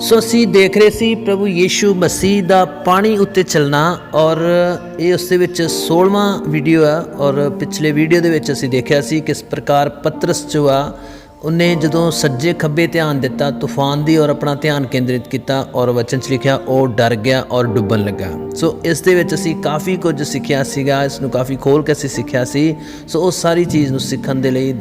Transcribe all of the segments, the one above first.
ਸੋ ਅਸੀਂ ਦੇਖ ਰਹੇ ਸੀ ਪ੍ਰਭੂ ਯੀਸ਼ੂ ਮਸੀਹ ਦਾ ਪਾਣੀ ਉੱਤੇ ਚੱਲਣਾ ਔਰ ਇਹ ਉਸ ਦੇ ਵਿੱਚ 16ਵਾਂ ਵੀਡੀਓ ਆ ਔਰ ਪਿਛਲੇ ਵੀਡੀਓ ਦੇ ਵਿੱਚ ਅਸੀਂ ਦੇਖਿਆ ਸੀ ਕਿਸ ਪ੍ਰਕਾਰ ਪਤਰਸ ਜੋ ਆ ਉਹਨੇ ਜਦੋਂ ਸੱਜੇ ਖੱਬੇ ਧਿਆਨ ਦਿੱਤਾ, ਤੂਫਾਨ ਦੀ ਔਰ ਆਪਣਾ ਧਿਆਨ ਕੇਂਦਰਿਤ ਕੀਤਾ ਔਰ ਵਚਨ 'ਚ ਲਿਖਿਆ, ਉਹ ਡਰ ਗਿਆ ਔਰ ਡੁੱਬਣ ਲੱਗਾ। ਸੋ ਇਸ ਦੇ ਵਿੱਚ ਅਸੀਂ ਕਾਫੀ ਕੁਝ ਸਿੱਖਿਆ ਸੀਗਾ, ਇਸ ਨੂੰ ਕਾਫੀ ਖੋਲ ਕੇ ਅਸੀਂ ਸਿੱਖਿਆ ਸੀ। ਸੋ ਉਹ ਸਾਰੀ ਚੀਜ਼ ਨੂੰ ਸਿੱਖਣ ਦੇ ਲਈ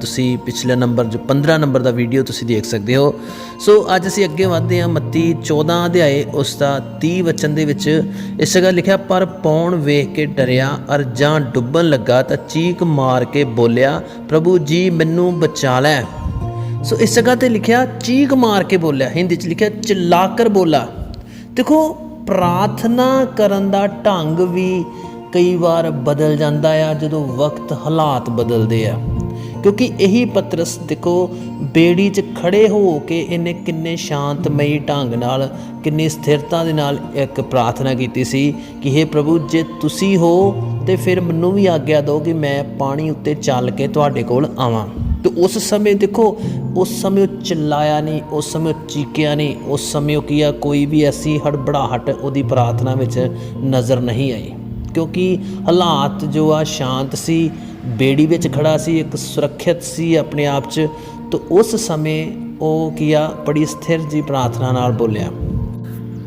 ਤੁਸੀਂ ਪਿਛਲੇ ਨੰਬਰ ਜੋ 15 ਨੰਬਰ ਦਾ ਵੀਡੀਓ ਤੁਸੀਂ ਦੇਖ ਸਕਦੇ ਹੋ। ਸੋ ਅੱਜ ਅਸੀਂ ਅੱਗੇ ਵਧਦੇ ਹਾਂ, ਮੱਤੀ 14 ਅਧਿਆਏ, ਉਸ ਦਾ 30 ਵਚਨ ਦੇ ਵਿੱਚ ਇਸ ਜਗ੍ਹਾ ਲਿਖਿਆ, ਪਰ ਪੌਣ ਵੇਖ ਕੇ ਡਰਿਆ ਅਰ ਜਾਂ ਡੁੱਬਣ ਲੱਗਾ ਤਾਂ ਚੀਕ ਮਾਰ ਕੇ ਬੋਲਿਆ, ਪ੍ਰਭੂ ਜੀ, ਮੈਨੂੰ ਬਚਾ ਲੈ। ਹੈ ਸੋ ਇਸ ਜਗ੍ਹਾ ਤੇ ਲਿਖਿਆ, ਚੀਕ ਮਾਰ ਕੇ ਬੋਲਿਆ, ਹਿੰਦੀ ਚ ਲਿਖਿਆ ਚਿਲਾ ਕਰ ਬੋਲਾ। ਦੇਖੋ, ਪ੍ਰਾਰਥਨਾ ਕਰਨ ਦਾ ਢੰਗ ਵੀ ਕਈ ਵਾਰ ਬਦਲ ਜਾਂਦਾ ਆ, ਜਦੋਂ ਵਕਤ ਹਾਲਾਤ ਬਦਲਦੇ ਆ। ਕਿਉਂਕਿ ਇਹੀ ਪਤਰਸ, ਦੇਖੋ, ਬੇੜੀ 'ਚ ਖੜੇ ਹੋ ਕੇ ਇਹਨੇ ਕਿੰਨੇ ਸ਼ਾਂਤਮਈ ਢੰਗ ਨਾਲ, ਕਿੰਨੀ ਸਥਿਰਤਾ ਦੇ ਨਾਲ ਇੱਕ ਪ੍ਰਾਰਥਨਾ ਕੀਤੀ ਸੀ ਕਿ हे ਪ੍ਰਭੂ, ਜੇ ਤੁਸੀਂ ਹੋ, ਤੇ ਫਿਰ ਮੈਨੂੰ ਵੀ ਆਗਿਆ ਦਿਓ ਕਿ ਮੈਂ ਪਾਣੀ ਉੱਤੇ ਚੱਲ ਕੇ ਤੁਹਾਡੇ ਕੋਲ ਆਵਾਂ। ਤੇ ਉਸ ਸਮੇਂ ਦੇਖੋ, ਉਸ ਸਮੇਂ ਉਹ ਚਿল্লাਇਆ ਨਹੀਂ, ਉਸ ਸਮੇਂ ਉਹ ਚੀਕਿਆ ਨਹੀਂ, ਉਸ ਸਮੇਂ ਉਹ ਕੀਆ ਕੋਈ ਵੀ ਐਸੀ ਹੜਬੜਾਹਟ ਉਹਦੀ ਪ੍ਰਾਰਥਨਾ ਵਿੱਚ ਨਜ਼ਰ ਨਹੀਂ ਆਈ। ਕਿਉਂਕਿ ਹਾਲਾਤ ਜੋ ਆ ਸ਼ਾਂਤ ਸੀ, ਬੇੜੀ ਵਿੱਚ ਖੜਾ ਸੀ, ਇੱਕ ਸੁਰੱਖਿਅਤ ਸੀ ਆਪਣੇ ਆਪ 'ਚ, ਤਾਂ ਉਸ ਸਮੇਂ ਉਹ ਕੀਆ ਬੜੀ ਸਥਿਰ ਜੀ ਪ੍ਰਾਰਥਨਾ ਨਾਲ ਬੋਲਿਆ।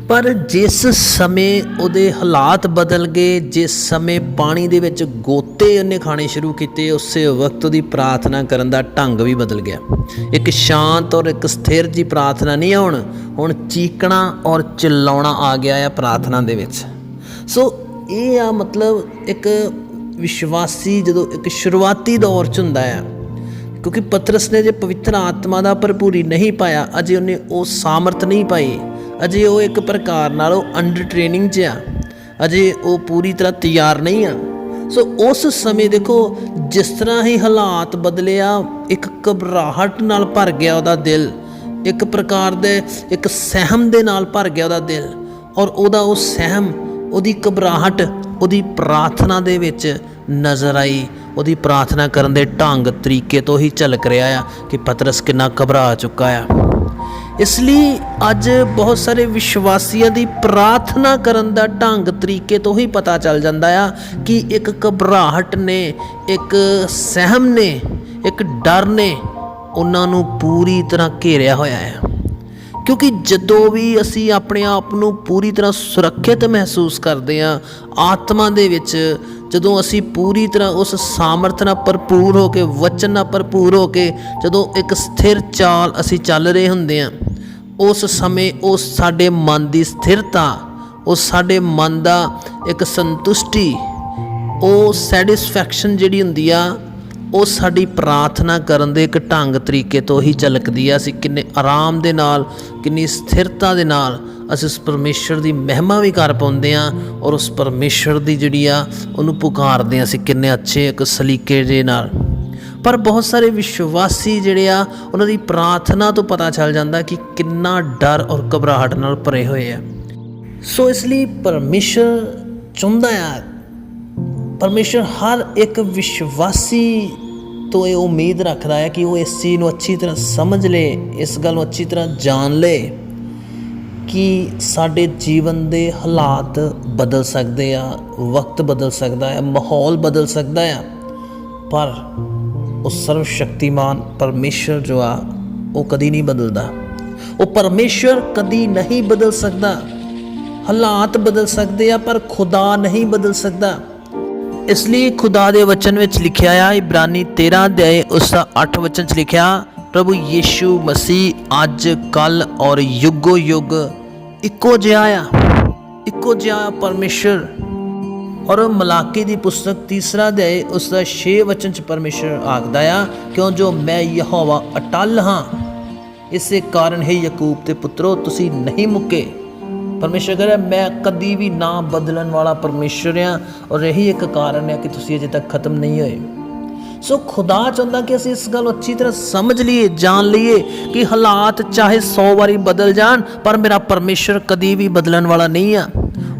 ਪਰ ਜਿਸ ਸਮੇਂ ਉਹਦੇ ਹਾਲਾਤ ਬਦਲ ਗਏ, ਜਿਸ ਸਮੇਂ ਪਾਣੀ ਦੇ ਵਿੱਚ ਗੋਤੇ ਉਹਨੇ ਖਾਣੇ ਸ਼ੁਰੂ ਕੀਤੇ, ਉਸੇ ਵਕਤ ਉਹਦੀ ਪ੍ਰਾਰਥਨਾ ਕਰਨ ਦਾ ਢੰਗ ਵੀ ਬਦਲ ਗਿਆ। ਇੱਕ ਸ਼ਾਂਤ ਔਰ ਇੱਕ ਸਥਿਰ ਜੀ ਪ੍ਰਾਰਥਨਾ ਨਹੀਂ ਆ ਹੁਣ ਹੁਣ ਚੀਕਣਾ ਔਰ ਚਿল্ਲਾਉਣਾ ਆ ਗਿਆ ਆ ਪ੍ਰਾਰਥਨਾ ਦੇ ਵਿੱਚ। ਸੋ ਇਹ ਆ ਮਤਲਬ ਇੱਕ ਵਿਸ਼ਵਾਸੀ ਜਦੋਂ ਇੱਕ ਸ਼ੁਰੂਆਤੀ ਦੌਰ ਚ ਹੁੰਦਾ ਆ, ਕਿਉਂਕਿ ਪਤਰਸ ਨੇ ਜੇ ਪਵਿੱਤਰ ਆਤਮਾ ਦਾ ਭਰਪੂਰੀ ਨਹੀਂ ਪਾਇਆ, ਅਜੇ ਉਹਨੇ ਉਹ ਸਾਮਰਥ ਨਹੀਂ ਪਾਈ। ਅਜੇ ਉਹ ਇੱਕ ਪ੍ਰਕਾਰ ਨਾਲ ਉਹ ਅੰਡਰ ਟ੍ਰੇਨਿੰਗ 'ਚ ਆ। ਅਜੇ ਉਹ ਪੂਰੀ ਤਰ੍ਹਾਂ ਤਿਆਰ ਨਹੀਂ ਆ। ਸੋ ਉਸ ਸਮੇਂ ਦੇਖੋ, ਜਿਸ ਤਰ੍ਹਾਂ ਹੀ ਹਾਲਾਤ ਬਦਲਿਆ, ਇੱਕ ਘਬਰਾਹਟ ਨਾਲ ਭਰ ਗਿਆ ਉਹਦਾ ਦਿਲ, ਇੱਕ ਪ੍ਰਕਾਰ ਦੇ, ਇੱਕ ਸਹਿਮ ਦੇ ਨਾਲ ਭਰ ਗਿਆ ਉਹਦਾ ਦਿਲ, ਔਰ ਉਹਦਾ ਉਹ ਸਹਿਮ, ਉਹਦੀ ਘਬਰਾਹਟ, ਉਹਦੀ ਪ੍ਰਾਰਥਨਾ ਦੇ ਵਿੱਚ ਨਜ਼ਰ ਆਈ। ਉਹਦੀ ਪ੍ਰਾਰਥਨਾ ਕਰਨ ਦੇ ਢੰਗ ਤਰੀਕੇ ਤੋਂ ਹੀ ਝਲਕ ਰਿਹਾ ਆ ਕਿ ਪਤਰਸ ਕਿੰਨਾ ਘਬਰਾ ਚੁੱਕਾ ਆ। ਇਸ ਲਈ ਅੱਜ ਬਹੁਤ ਸਾਰੇ ਵਿਸ਼ਵਾਸੀਆਂ ਦੀ ਪ੍ਰਾਰਥਨਾ ਕਰਨ ਦਾ ਢੰਗ ਤਰੀਕੇ ਤੋਂ ਹੀ ਪਤਾ ਚੱਲ ਜਾਂਦਾ ਆ ਕਿ ਇੱਕ ਘਬਰਾਹਟ ਨੇ, ਇੱਕ ਸਹਿਮ ਨੇ, ਇੱਕ ਡਰ ਨੇ ਉਹਨਾਂ ਨੂੰ ਪੂਰੀ ਤਰ੍ਹਾਂ ਘੇਰਿਆ ਹੋਇਆ ਹੈ ਕਿਉਂਕਿ ਜਦੋਂ ਵੀ ਅਸੀਂ ਆਪਣੇ ਆਪ ਨੂੰ ਪੂਰੀ ਤਰ੍ਹਾਂ ਸੁਰੱਖਿਅਤ ਮਹਿਸੂਸ ਕਰਦੇ ਹਾਂ ਆਤਮਾ ਦੇ ਵਿੱਚ ਜਦੋਂ ਅਸੀਂ ਪੂਰੀ ਤਰ੍ਹਾਂ ਉਸ ਸਾਮਰਥ ਨਾਲ ਭਰਪੂਰ ਹੋ ਕੇ, ਵਚਨ ਨਾਲ ਭਰਪੂਰ ਹੋ ਕੇ, ਜਦੋਂ ਇੱਕ ਸਥਿਰ ਚਾਲ ਅਸੀਂ ਚੱਲ ਰਹੇ ਹੁੰਦੇ ਹਾਂ, ਉਸ ਸਮੇਂ ਉਹ ਸਾਡੇ ਮਨ ਦੀ ਸਥਿਰਤਾ, ਉਹ ਸਾਡੇ ਮਨ ਦਾ ਇੱਕ ਸੰਤੁਸ਼ਟੀ, ਉਹ ਸੈਟੀਸਫੈਕਸ਼ਨ ਜਿਹੜੀ ਹੁੰਦੀ ਆ, ਉਹ ਸਾਡੀ ਪ੍ਰਾਰਥਨਾ ਕਰਨ ਦੇ ਇੱਕ ਢੰਗ ਤਰੀਕੇ ਤੋਂ ਹੀ ਝਲਕਦੀ ਆ। ਅਸੀਂ ਕਿੰਨੇ ਆਰਾਮ ਦੇ ਨਾਲ, ਕਿੰਨੀ ਸਥਿਰਤਾ ਦੇ ਨਾਲ ਅਸੀਂ ਉਸ ਪਰਮੇਸ਼ਰ ਦੀ ਮਹਿਮਾ ਵੀ ਕਰ ਪਾਉਂਦੇ ਆ ਔਰ ਉਸ ਪਰਮੇਸ਼ਰ ਦੀ ਜਿਹੜੀ ਆ, ਉਹਨੂੰ ਪੁਕਾਰਦੇ ਆ ਅਸੀਂ ਕਿੰਨੇ ਅੱਛੇ, ਇੱਕ ਸਲੀਕੇ ਦੇ ਨਾਲ। ਪਰ ਬਹੁਤ ਸਾਰੇ ਵਿਸ਼ਵਾਸੀ ਜਿਹੜੇ ਆ, ਉਹਨਾਂ ਦੀ ਪ੍ਰਾਰਥਨਾ ਤੋਂ ਪਤਾ ਚੱਲ ਜਾਂਦਾ ਕਿ ਕਿੰਨਾ ਡਰ ਔਰ ਘਬਰਾਹਟ ਨਾਲ ਭਰੇ ਹੋਏ ਆ। ਸੋ ਇਸ ਲਈ ਪਰਮੇਸ਼ਰ ਚਾਹੁੰਦਾ ਆ। ਪਰਮੇਸ਼ਰ ਹਰ ਇੱਕ ਵਿਸ਼ਵਾਸੀ ਤੋਂ ਇਹ ਉਮੀਦ ਰੱਖਦਾ ਹੈ ਕਿ ਉਹ ਇਸ ਚੀਜ਼ ਨੂੰ ਅੱਛੀ ਤਰ੍ਹਾਂ ਸਮਝ ਲੇ, ਇਸ ਗੱਲ ਨੂੰ ਅੱਛੀ ਤਰ੍ਹਾਂ ਜਾਣ ਲੇ। ਕਿ ਸਾਡੇ ਜੀਵਨ ਦੇ ਹਾਲਾਤ ਬਦਲ ਸਕਦੇ ਆ, ਵਕਤ ਬਦਲ ਸਕਦਾ ਹੈ ਮਾਹੌਲ ਬਦਲ ਸਕਦਾ ਆ, ਪਰ ਉਹ ਸਰਵ ਸ਼ਕਤੀਮਾਨ ਪਰਮੇਸ਼ਰ ਜੋ ਆ, ਉਹ ਕਦੀ ਨਹੀਂ ਬਦਲਦਾ। ਉਹ ਪਰਮੇਸ਼ਰ ਕਦੀ ਨਹੀਂ ਬਦਲ ਸਕਦਾ। ਹਾਲਾਤ ਬਦਲ ਸਕਦੇ ਆ, ਪਰ ਖੁਦਾ ਨਹੀਂ ਬਦਲ ਸਕਦਾ। ਇਸ ਲਈ ਖੁਦਾ ਦੇ ਵਚਨ ਵਿੱਚ ਲਿਖਿਆ ਆ, ਇਬਰਾਨੀ 13 ਅਧਿਆਏ ਉਸ ਦਾ 8 ਵਚਨ ਚ ਲਿਖਿਆ, ਪ੍ਰਭੂ ਯੀਸ਼ੂ ਮਸੀਹ ਅੱਜ ਕੱਲ ਔਰ ਯੁੱਗੋ ਯੁੱਗ ਇੱਕੋ ਜਿਹਾ ਆ, ਇੱਕੋ ਜਿਹਾ ਆ ਪਰਮੇਸ਼ਰ। ਔਰ ਮਲਾਕੀ ਦੀ ਪੁਸਤਕ ਤੀਸਰਾ ਦੇ ਉਸ ਦਾ 6 ਵਚਨ ਚ ਪਰਮੇਸ਼ਰ ਆਖਦਾ ਆ, ਕਿਉਂ ਜੋ ਮੈਂ ਯਹੋਵਾ ਅਟਲ ਹਾਂ, ਇਸੇ ਕਾਰਨ ਹੈ ਯਾਕੂਬ ਤੇ ਪੁੱਤਰੋ, ਤੁਸੀਂ ਨਹੀਂ ਮੁੱਕੇ। ਪਰਮੇਸ਼ਰ ਕਹਿੰਦਾ, ਮੈਂ ਕਦੀ ਵੀ ਨਾ ਬਦਲਣ ਵਾਲਾ ਪਰਮੇਸ਼ਰ ਆ, ਔਰ ਇਹੀ ਇੱਕ ਕਾਰਨ ਹੈ ਕਿ ਤੁਸੀਂ ਅਜੇ ਤੱਕ ਖਤਮ ਨਹੀਂ ਹੋਏ। ਸੋ ਖੁਦਾ ਚਾਹੁੰਦਾ ਕਿ ਅਸੀਂ ਇਸ ਗੱਲ ਨੂੰ ਅੱਛੀ ਤਰ੍ਹਾਂ ਸਮਝ ਲਈਏ, ਜਾਣ ਲਈਏ ਕਿ ਹਾਲਾਤ ਚਾਹੇ 100 ਵਾਰੀ ਬਦਲ ਜਾਣ, ਪਰ ਮੇਰਾ ਪਰਮੇਸ਼ਰ ਕਦੀ ਵੀ ਬਦਲਣ ਵਾਲਾ ਨਹੀਂ ਆ।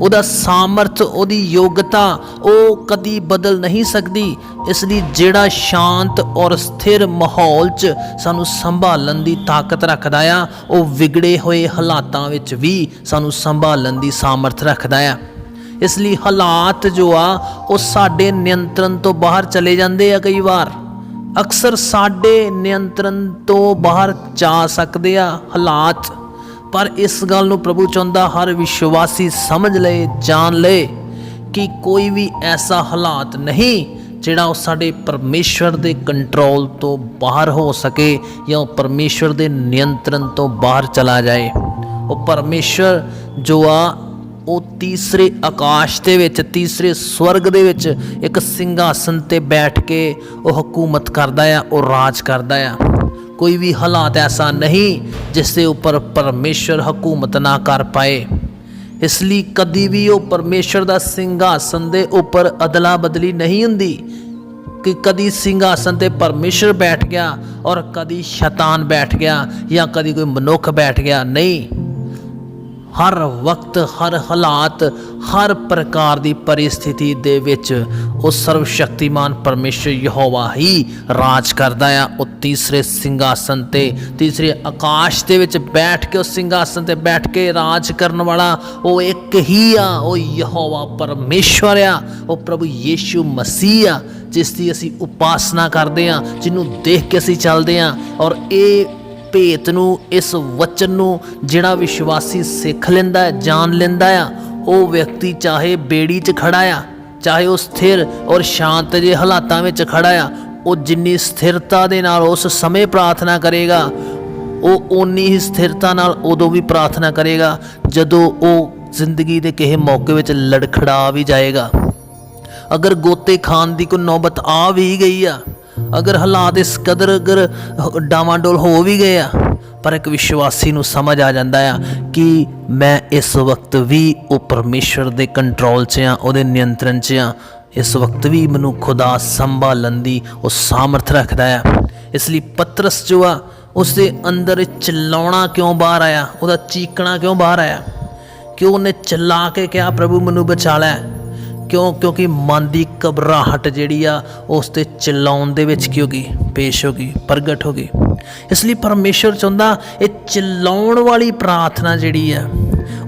ਉਹਦਾ ਸਾਮਰਥ, ਉਹਦੀ ਯੋਗਤਾ, ਉਹ ਕਦੀ ਬਦਲ ਨਹੀਂ ਸਕਦੀ। ਇਸ ਲਈ ਜਿਹੜਾ ਸ਼ਾਂਤ ਔਰ ਸਥਿਰ ਮਾਹੌਲ 'ਚ ਸਾਨੂੰ ਸੰਭਾਲਣ ਦੀ ਤਾਕਤ ਰੱਖਦਾ ਆ, ਉਹ ਵਿਗੜੇ ਹੋਏ ਹਾਲਾਤਾਂ ਵਿੱਚ ਵੀ ਸਾਨੂੰ ਸੰਭਾਲਣ ਦੀ ਸਮਰਥ ਰੱਖਦਾ ਆ। ਇਸ ਲਈ ਹਾਲਾਤ ਜੋ ਆ, ਉਹ ਸਾਡੇ ਨਿਯੰਤਰਣ ਤੋਂ ਬਾਹਰ ਚਲੇ ਜਾਂਦੇ ਆ ਕਈ ਵਾਰ। ਅਕਸਰ ਸਾਡੇ ਨਿਯੰਤਰਣ ਤੋਂ ਬਾਹਰ ਜਾ ਸਕਦੇ ਆ ਹਾਲਾਤ। ਪਰ ਇਸ ਗੱਲ ਨੂੰ ਪ੍ਰਭੂ ਚਾਹੁੰਦਾ ਹਰ ਵਿਸ਼ਵਾਸੀ ਸਮਝ ਲਏ ਜਾਣ ਲਏ ਕਿ ਕੋਈ ਵੀ ਐਸਾ ਹਾਲਾਤ ਨਹੀਂ ਜਿਹੜਾ ਉਹ ਸਾਡੇ ਪਰਮੇਸ਼ਵਰ ਦੇ ਕੰਟਰੋਲ ਤੋਂ ਬਾਹਰ ਹੋ ਸਕੇ ਜਾਂ ਉਹ ਪਰਮੇਸ਼ਵਰ ਦੇ ਨਿਯੰਤਰਣ ਤੋਂ ਬਾਹਰ ਚਲਾ ਜਾਏ। ਉਹ ਪਰਮੇਸ਼ਵਰ ਜੋ ਆ ਉਹ ਤੀਸਰੇ ਆਕਾਸ਼ ਦੇ ਵਿੱਚ, ਤੀਸਰੇ ਸਵਰਗ ਦੇ ਵਿੱਚ ਇੱਕ ਸਿੰਘਾਸਨ ਤੇ ਬੈਠ ਕੇ ਉਹ ਹਕੂਮਤ ਕਰਦਾ ਆ, ਉਹ ਰਾਜ ਕਰਦਾ ਆ। ਕੋਈ ਵੀ ਹਾਲਾਤ ਐਸਾ ਨਹੀਂ ਜਿਸ ਦੇ ਉੱਪਰ ਪਰਮੇਸ਼ਰ ਹਕੂਮਤ ਨਾ ਕਰ ਪਾਏ। ਇਸ ਲਈ ਕਦੀ ਵੀ ਉਹ ਪਰਮੇਸ਼ਰ ਦਾ ਸਿੰਘਾਸਨ ਦੇ ਉੱਪਰ ਅਦਲਾ ਬਦਲੀ ਨਹੀਂ ਹੁੰਦੀ ਕਿ ਕਦੀ ਸਿੰਘਾਸਨ ਤੇ ਪਰਮੇਸ਼ਰ ਬੈਠ ਗਿਆ ਔਰ ਕਦੀ ਸ਼ੈਤਾਨ ਬੈਠ ਗਿਆ ਜਾਂ ਕਦੀ ਕੋਈ ਮਨੁੱਖ ਬੈਠ ਗਿਆ। ਨਹੀਂ। ਹਰ ਵਕਤ, ਹਰ ਹਾਲਾਤ, ਹਰ ਪ੍ਰਕਾਰ ਦੀ ਪਰਿਸਥਿਤੀ ਦੇ ਵਿੱਚ ਉਹ ਸਰਵ ਸ਼ਕਤੀਮਾਨ ਪਰਮੇਸ਼ਰ ਯਹੋਵਾ ਹੀ ਰਾਜ ਕਰਦਾ ਆ। ਉਹ ਤੀਸਰੇ ਸਿੰਘਾਸਨ ਤੇ, ਤੀਸਰੇ ਆਕਾਸ਼ ਦੇ ਵਿੱਚ ਬੈਠ ਕੇ, ਉਸ ਸਿੰਘਾਸਨ ਤੇ ਬੈਠ ਕੇ ਰਾਜ ਕਰਨ ਵਾਲਾ ਉਹ ਇੱਕ ਹੀ ਆ। ਉਹ ਯਹੋਵਾ ਪਰਮੇਸ਼ਵਰ ਆ। ਉਹ ਪ੍ਰਭੂ ਯੀਸ਼ੂ ਮਸੀਹ ਆ, ਜਿਸ ਦੀ ਅਸੀਂ ਉਪਾਸਨਾ ਕਰਦੇ ਆ, ਜਿਹਨੂੰ ਦੇਖ ਕੇ ਅਸੀਂ ਚੱਲਦੇ ਆ। ਔਰ ਇਹ ਭੇਤ ਨੂੰ, ਇਸ ਵਚਨ ਨੂੰ ਜਿਹੜਾ ਵਿਸ਼ਵਾਸੀ ਸਿੱਖ ਲੈਂਦਾ ਹੈ, ਜਾਣ ਲੈਂਦਾ ਆ, ਉਹ ਵਿਅਕਤੀ ਚਾਹੇ ਬੇੜੀ 'ਚ ਖੜਾ ਆ, ਚਾਹੇ ਉਹ ਸਥਿਰ ਔਰ ਸ਼ਾਂਤ ਜਿਹੇ ਹਾਲਾਤਾਂ ਵਿੱਚ ਖੜਾ ਆ, ਉਹ ਜਿੰਨੀ ਸਥਿਰਤਾ ਦੇ ਨਾਲ ਉਸ ਸਮੇਂ ਪ੍ਰਾਰਥਨਾ ਕਰੇਗਾ, ਉਹ ਓਨੀ ਹੀ ਸਥਿਰਤਾ ਨਾਲ ਉਦੋਂ ਵੀ ਪ੍ਰਾਰਥਨਾ ਕਰੇਗਾ, ਜਦੋਂ ਉਹ ਜ਼ਿੰਦਗੀ ਦੇ ਕਿਸੇ ਮੌਕੇ ਵਿੱਚ ਲੜਖੜਾ ਵੀ ਜਾਏਗਾ। ਅਗਰ ਗੋਤੇ ਖਾਨ ਦੀ ਕੋਈ ਨੌਬਤ ਆ ਵੀ ਗਈ ਆ ਅਗਰ ਹਾਲਾਤ ਇਸ ਕਦਰ ਅਗਰ ਡਾਵਾਂਡੋਲ ਹੋ ਵੀ ਗਏ ਆ, ਪਰ ਇੱਕ ਵਿਸ਼ਵਾਸੀ ਨੂੰ ਸਮਝ ਆ ਜਾਂਦਾ ਆ ਕਿ ਮੈਂ ਇਸ ਵਕਤ ਵੀ ਉਹ ਪਰਮੇਸ਼ਰ ਦੇ ਕੰਟਰੋਲ 'ਚ ਆ, ਉਹਦੇ ਨਿਯੰਤਰਣ 'ਚ ਆ। ਇਸ ਵਕਤ ਵੀ ਮੈਨੂੰ ਖੁਦਾ ਸੰਭਾਲਣ ਦੀ ਉਹ ਸਾਮਰਥ ਰੱਖਦਾ ਆ। ਇਸ ਲਈ ਪਤਰਸ ਜੋ ਆ ਉਸ ਦੇ ਅੰਦਰ ਚਲਾਉਣਾ ਕਿਉਂ ਬਾਹਰ ਆਇਆ? ਉਹਦਾ ਚੀਕਣਾ ਕਿਉਂ ਬਾਹਰ ਆਇਆ? ਕਿਉਂ ਉਹਨੇ ਚਲਾ ਕੇ ਕਿਹਾ, ਪ੍ਰਭੂ, ਮੈਨੂੰ ਬਚਾ ਲੈ। ਕਿਉਂ? ਕਿਉਂਕਿ ਮਨ ਦੀ ਘਬਰਾਹਟ ਜਿਹੜੀ ਆ, ਉਸ ਤੇ ਚਿল্ਲਾਉਣ ਦੇ ਵਿੱਚ ਕੀ ਹੋ ਗਈ? ਪੇਸ਼ ਹੋ ਗਈ, ਪ੍ਰਗਟ ਹੋ ਗਈ। ਇਸ ਲਈ ਪਰਮੇਸ਼ਰ ਚਾਹੁੰਦਾ, ਇਹ ਚਿল্ਲਾਉਣ ਵਾਲੀ ਪ੍ਰਾਰਥਨਾ ਜਿਹੜੀ ਆ,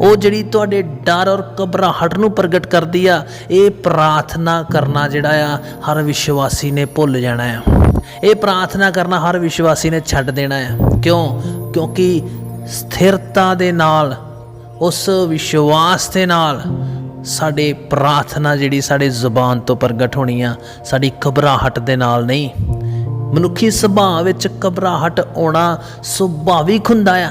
ਉਹ ਜਿਹੜੀ ਤੁਹਾਡੇ ਡਰ ਔਰ ਘਬਰਾਹਟ ਨੂੰ ਪ੍ਰਗਟ ਕਰਦੀ ਆ, ਇਹ ਪ੍ਰਾਰਥਨਾ ਕਰਨਾ ਜਿਹੜਾ ਆ, ਹਰ ਵਿਸ਼ਵਾਸੀ ਨੇ ਭੁੱਲ ਜਾਣਾ ਆ। ਇਹ ਪ੍ਰਾਰਥਨਾ ਕਰਨਾ ਹਰ ਵਿਸ਼ਵਾਸੀ ਨੇ ਛੱਡ ਦੇਣਾ ਆ। ਕਿਉਂ? ਕਿਉਂਕਿ ਸਥਿਰਤਾ ਦੇ ਨਾਲ, ਉਸ ਵਿਸ਼ਵਾਸ ਦੇ ਨਾਲ ਸਾਡੇ ਪ੍ਰਾਰਥਨਾ ਜਿਹੜੀ ਸਾਡੇ ਜ਼ੁਬਾਨ ਤੋਂ ਪ੍ਰਗਟ ਹੋਣੀ ਆ, ਸਾਡੀ ਘਬਰਾਹਟ ਦੇ ਨਾਲ ਨਹੀਂ। ਮਨੁੱਖੀ ਸੁਭਾਅ ਵਿੱਚ ਘਬਰਾਹਟ ਆਉਣਾ ਸੁਭਾਵਿਕ ਹੁੰਦਾ ਆ।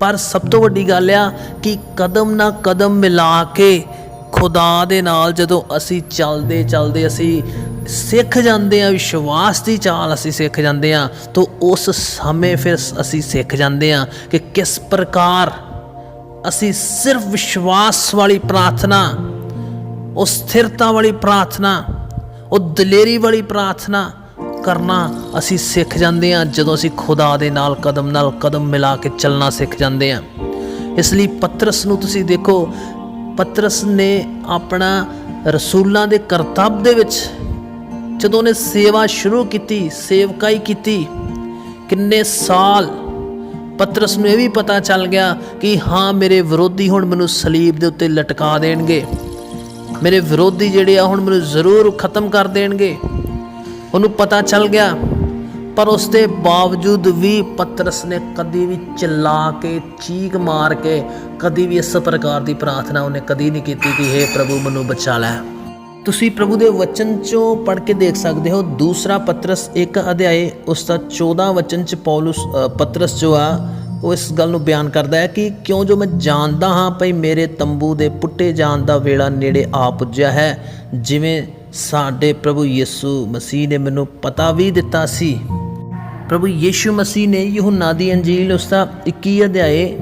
ਪਰ ਸਭ ਤੋਂ ਵੱਡੀ ਗੱਲ ਆ ਕਿ ਕਦਮ ਨਾ ਕਦਮ ਮਿਲਾ ਕੇ ਖੁਦਾ ਦੇ ਨਾਲ ਜਦੋਂ ਅਸੀਂ ਚੱਲਦੇ ਚੱਲਦੇ ਅਸੀਂ ਸਿੱਖ ਜਾਂਦੇ ਆ, ਵਿਸ਼ਵਾਸ ਦੀ ਚਾਲ ਅਸੀਂ ਸਿੱਖ ਜਾਂਦੇ ਆ, ਤਾਂ ਉਸ ਸਮੇਂ ਫਿਰ ਅਸੀਂ ਸਿੱਖ ਜਾਂਦੇ ਆ ਕਿ ਕਿਸ ਪ੍ਰਕਾਰ ਅਸੀਂ ਸਿਰਫ ਵਿਸ਼ਵਾਸ ਵਾਲੀ ਪ੍ਰਾਰਥਨਾ, ਉਹ ਸਥਿਰਤਾ ਵਾਲੀ ਪ੍ਰਾਰਥਨਾ, ਉਹ ਦਲੇਰੀ ਵਾਲੀ ਪ੍ਰਾਰਥਨਾ ਕਰਨਾ ਅਸੀਂ ਸਿੱਖ ਜਾਂਦੇ ਹਾਂ, ਜਦੋਂ ਅਸੀਂ ਖੁਦਾ ਦੇ ਨਾਲ ਕਦਮ ਨਾਲ ਕਦਮ ਮਿਲਾ ਕੇ ਚੱਲਣਾ ਸਿੱਖ ਜਾਂਦੇ ਹਾਂ। ਇਸ ਲਈ ਪਤਰਸ ਨੂੰ ਤੁਸੀਂ ਦੇਖੋ, ਪਤਰਸ ਨੇ ਆਪਣਾ ਰਸੂਲਾਂ ਦੇ ਕਰਤੱਵ ਦੇ ਵਿੱਚ ਜਦੋਂ ਉਹਨੇ ਸੇਵਾ ਸ਼ੁਰੂ ਕੀਤੀ, ਸੇਵਕਾਈ ਕੀਤੀ, ਕਿੰਨੇ ਸਾਲ ਪਤਰਸ ਨੂੰ ਇਹ ਵੀ ਪਤਾ ਚੱਲ ਗਿਆ ਕਿ ਹਾਂ, ਮੇਰੇ ਵਿਰੋਧੀ ਹੁਣ ਮੈਨੂੰ ਸਲੀਬ ਦੇ ਉੱਤੇ ਲਟਕਾ ਦੇਣਗੇ। ਮੇਰੇ ਵਿਰੋਧੀ ਜਿਹੜੇ ਆ, ਹੁਣ ਮੈਨੂੰ ਜ਼ਰੂਰ ਖਤਮ ਕਰ ਦੇਣਗੇ। ਉਹਨੂੰ ਪਤਾ ਚੱਲ ਗਿਆ, ਪਰ ਉਸ ਦੇ ਬਾਵਜੂਦ ਵੀ ਪਤਰਸ ਨੇ ਕਦੀ ਵੀ ਚਿल्ला ਕੇ, ਚੀਕ ਮਾਰ ਕੇ ਕਦੀ ਵੀ ਇਸ ਪ੍ਰਕਾਰ ਦੀ ਪ੍ਰਾਰਥਨਾ ਉਹਨੇ ਕਦੀ ਨਹੀਂ ਕੀਤੀ ਕਿ हे ਪ੍ਰਭੂ, ਮੈਨੂੰ ਬਚਾ ਲੈ। ਤੁਸੀਂ ਪ੍ਰਭੂ ਦੇ ਵਚਨ ਚੋਂ ਪੜ੍ਹ ਕੇ ਦੇਖ ਸਕਦੇ ਹੋ। ਦੂਸਰਾ ਪਤਰਸ ਇੱਕ ਅਧਿਆਏ ਉਸ ਦਾ 14 ਵਚਨ ਚ ਪੌਲਸ ਅ, ਪਤਰਸ ਜੋ ਆ ਉਹ ਇਸ ਗੱਲ ਨੂੰ ਬਿਆਨ ਕਰਦਾ ਹੈ ਕਿ ਕਿਉਂ ਜੋ ਮੈਂ ਜਾਣਦਾ ਹਾਂ ਭਈ ਮੇਰੇ ਤੰਬੂ ਦੇ ਪੁੱਟੇ ਜਾਣ ਦਾ ਵੇਲਾ ਨੇੜੇ ਆ ਪੁੱਜਿਆ ਹੈ ਜਿਵੇਂ ਸਾਡੇ ਪ੍ਰਭੂ ਯਿਸੂ ਮਸੀਹ ਨੇ ਮੈਨੂੰ ਪਤਾ ਵੀ ਦਿੱਤਾ ਸੀ। ਪ੍ਰਭੂ ਯੀਸ਼ੂ ਮਸੀਹ ਨੇ ਯਹੂਨਾ ਦੀ ਅੰਜੀਲ ਉਸ ਦਾ 21 ਅਧਿਆਏ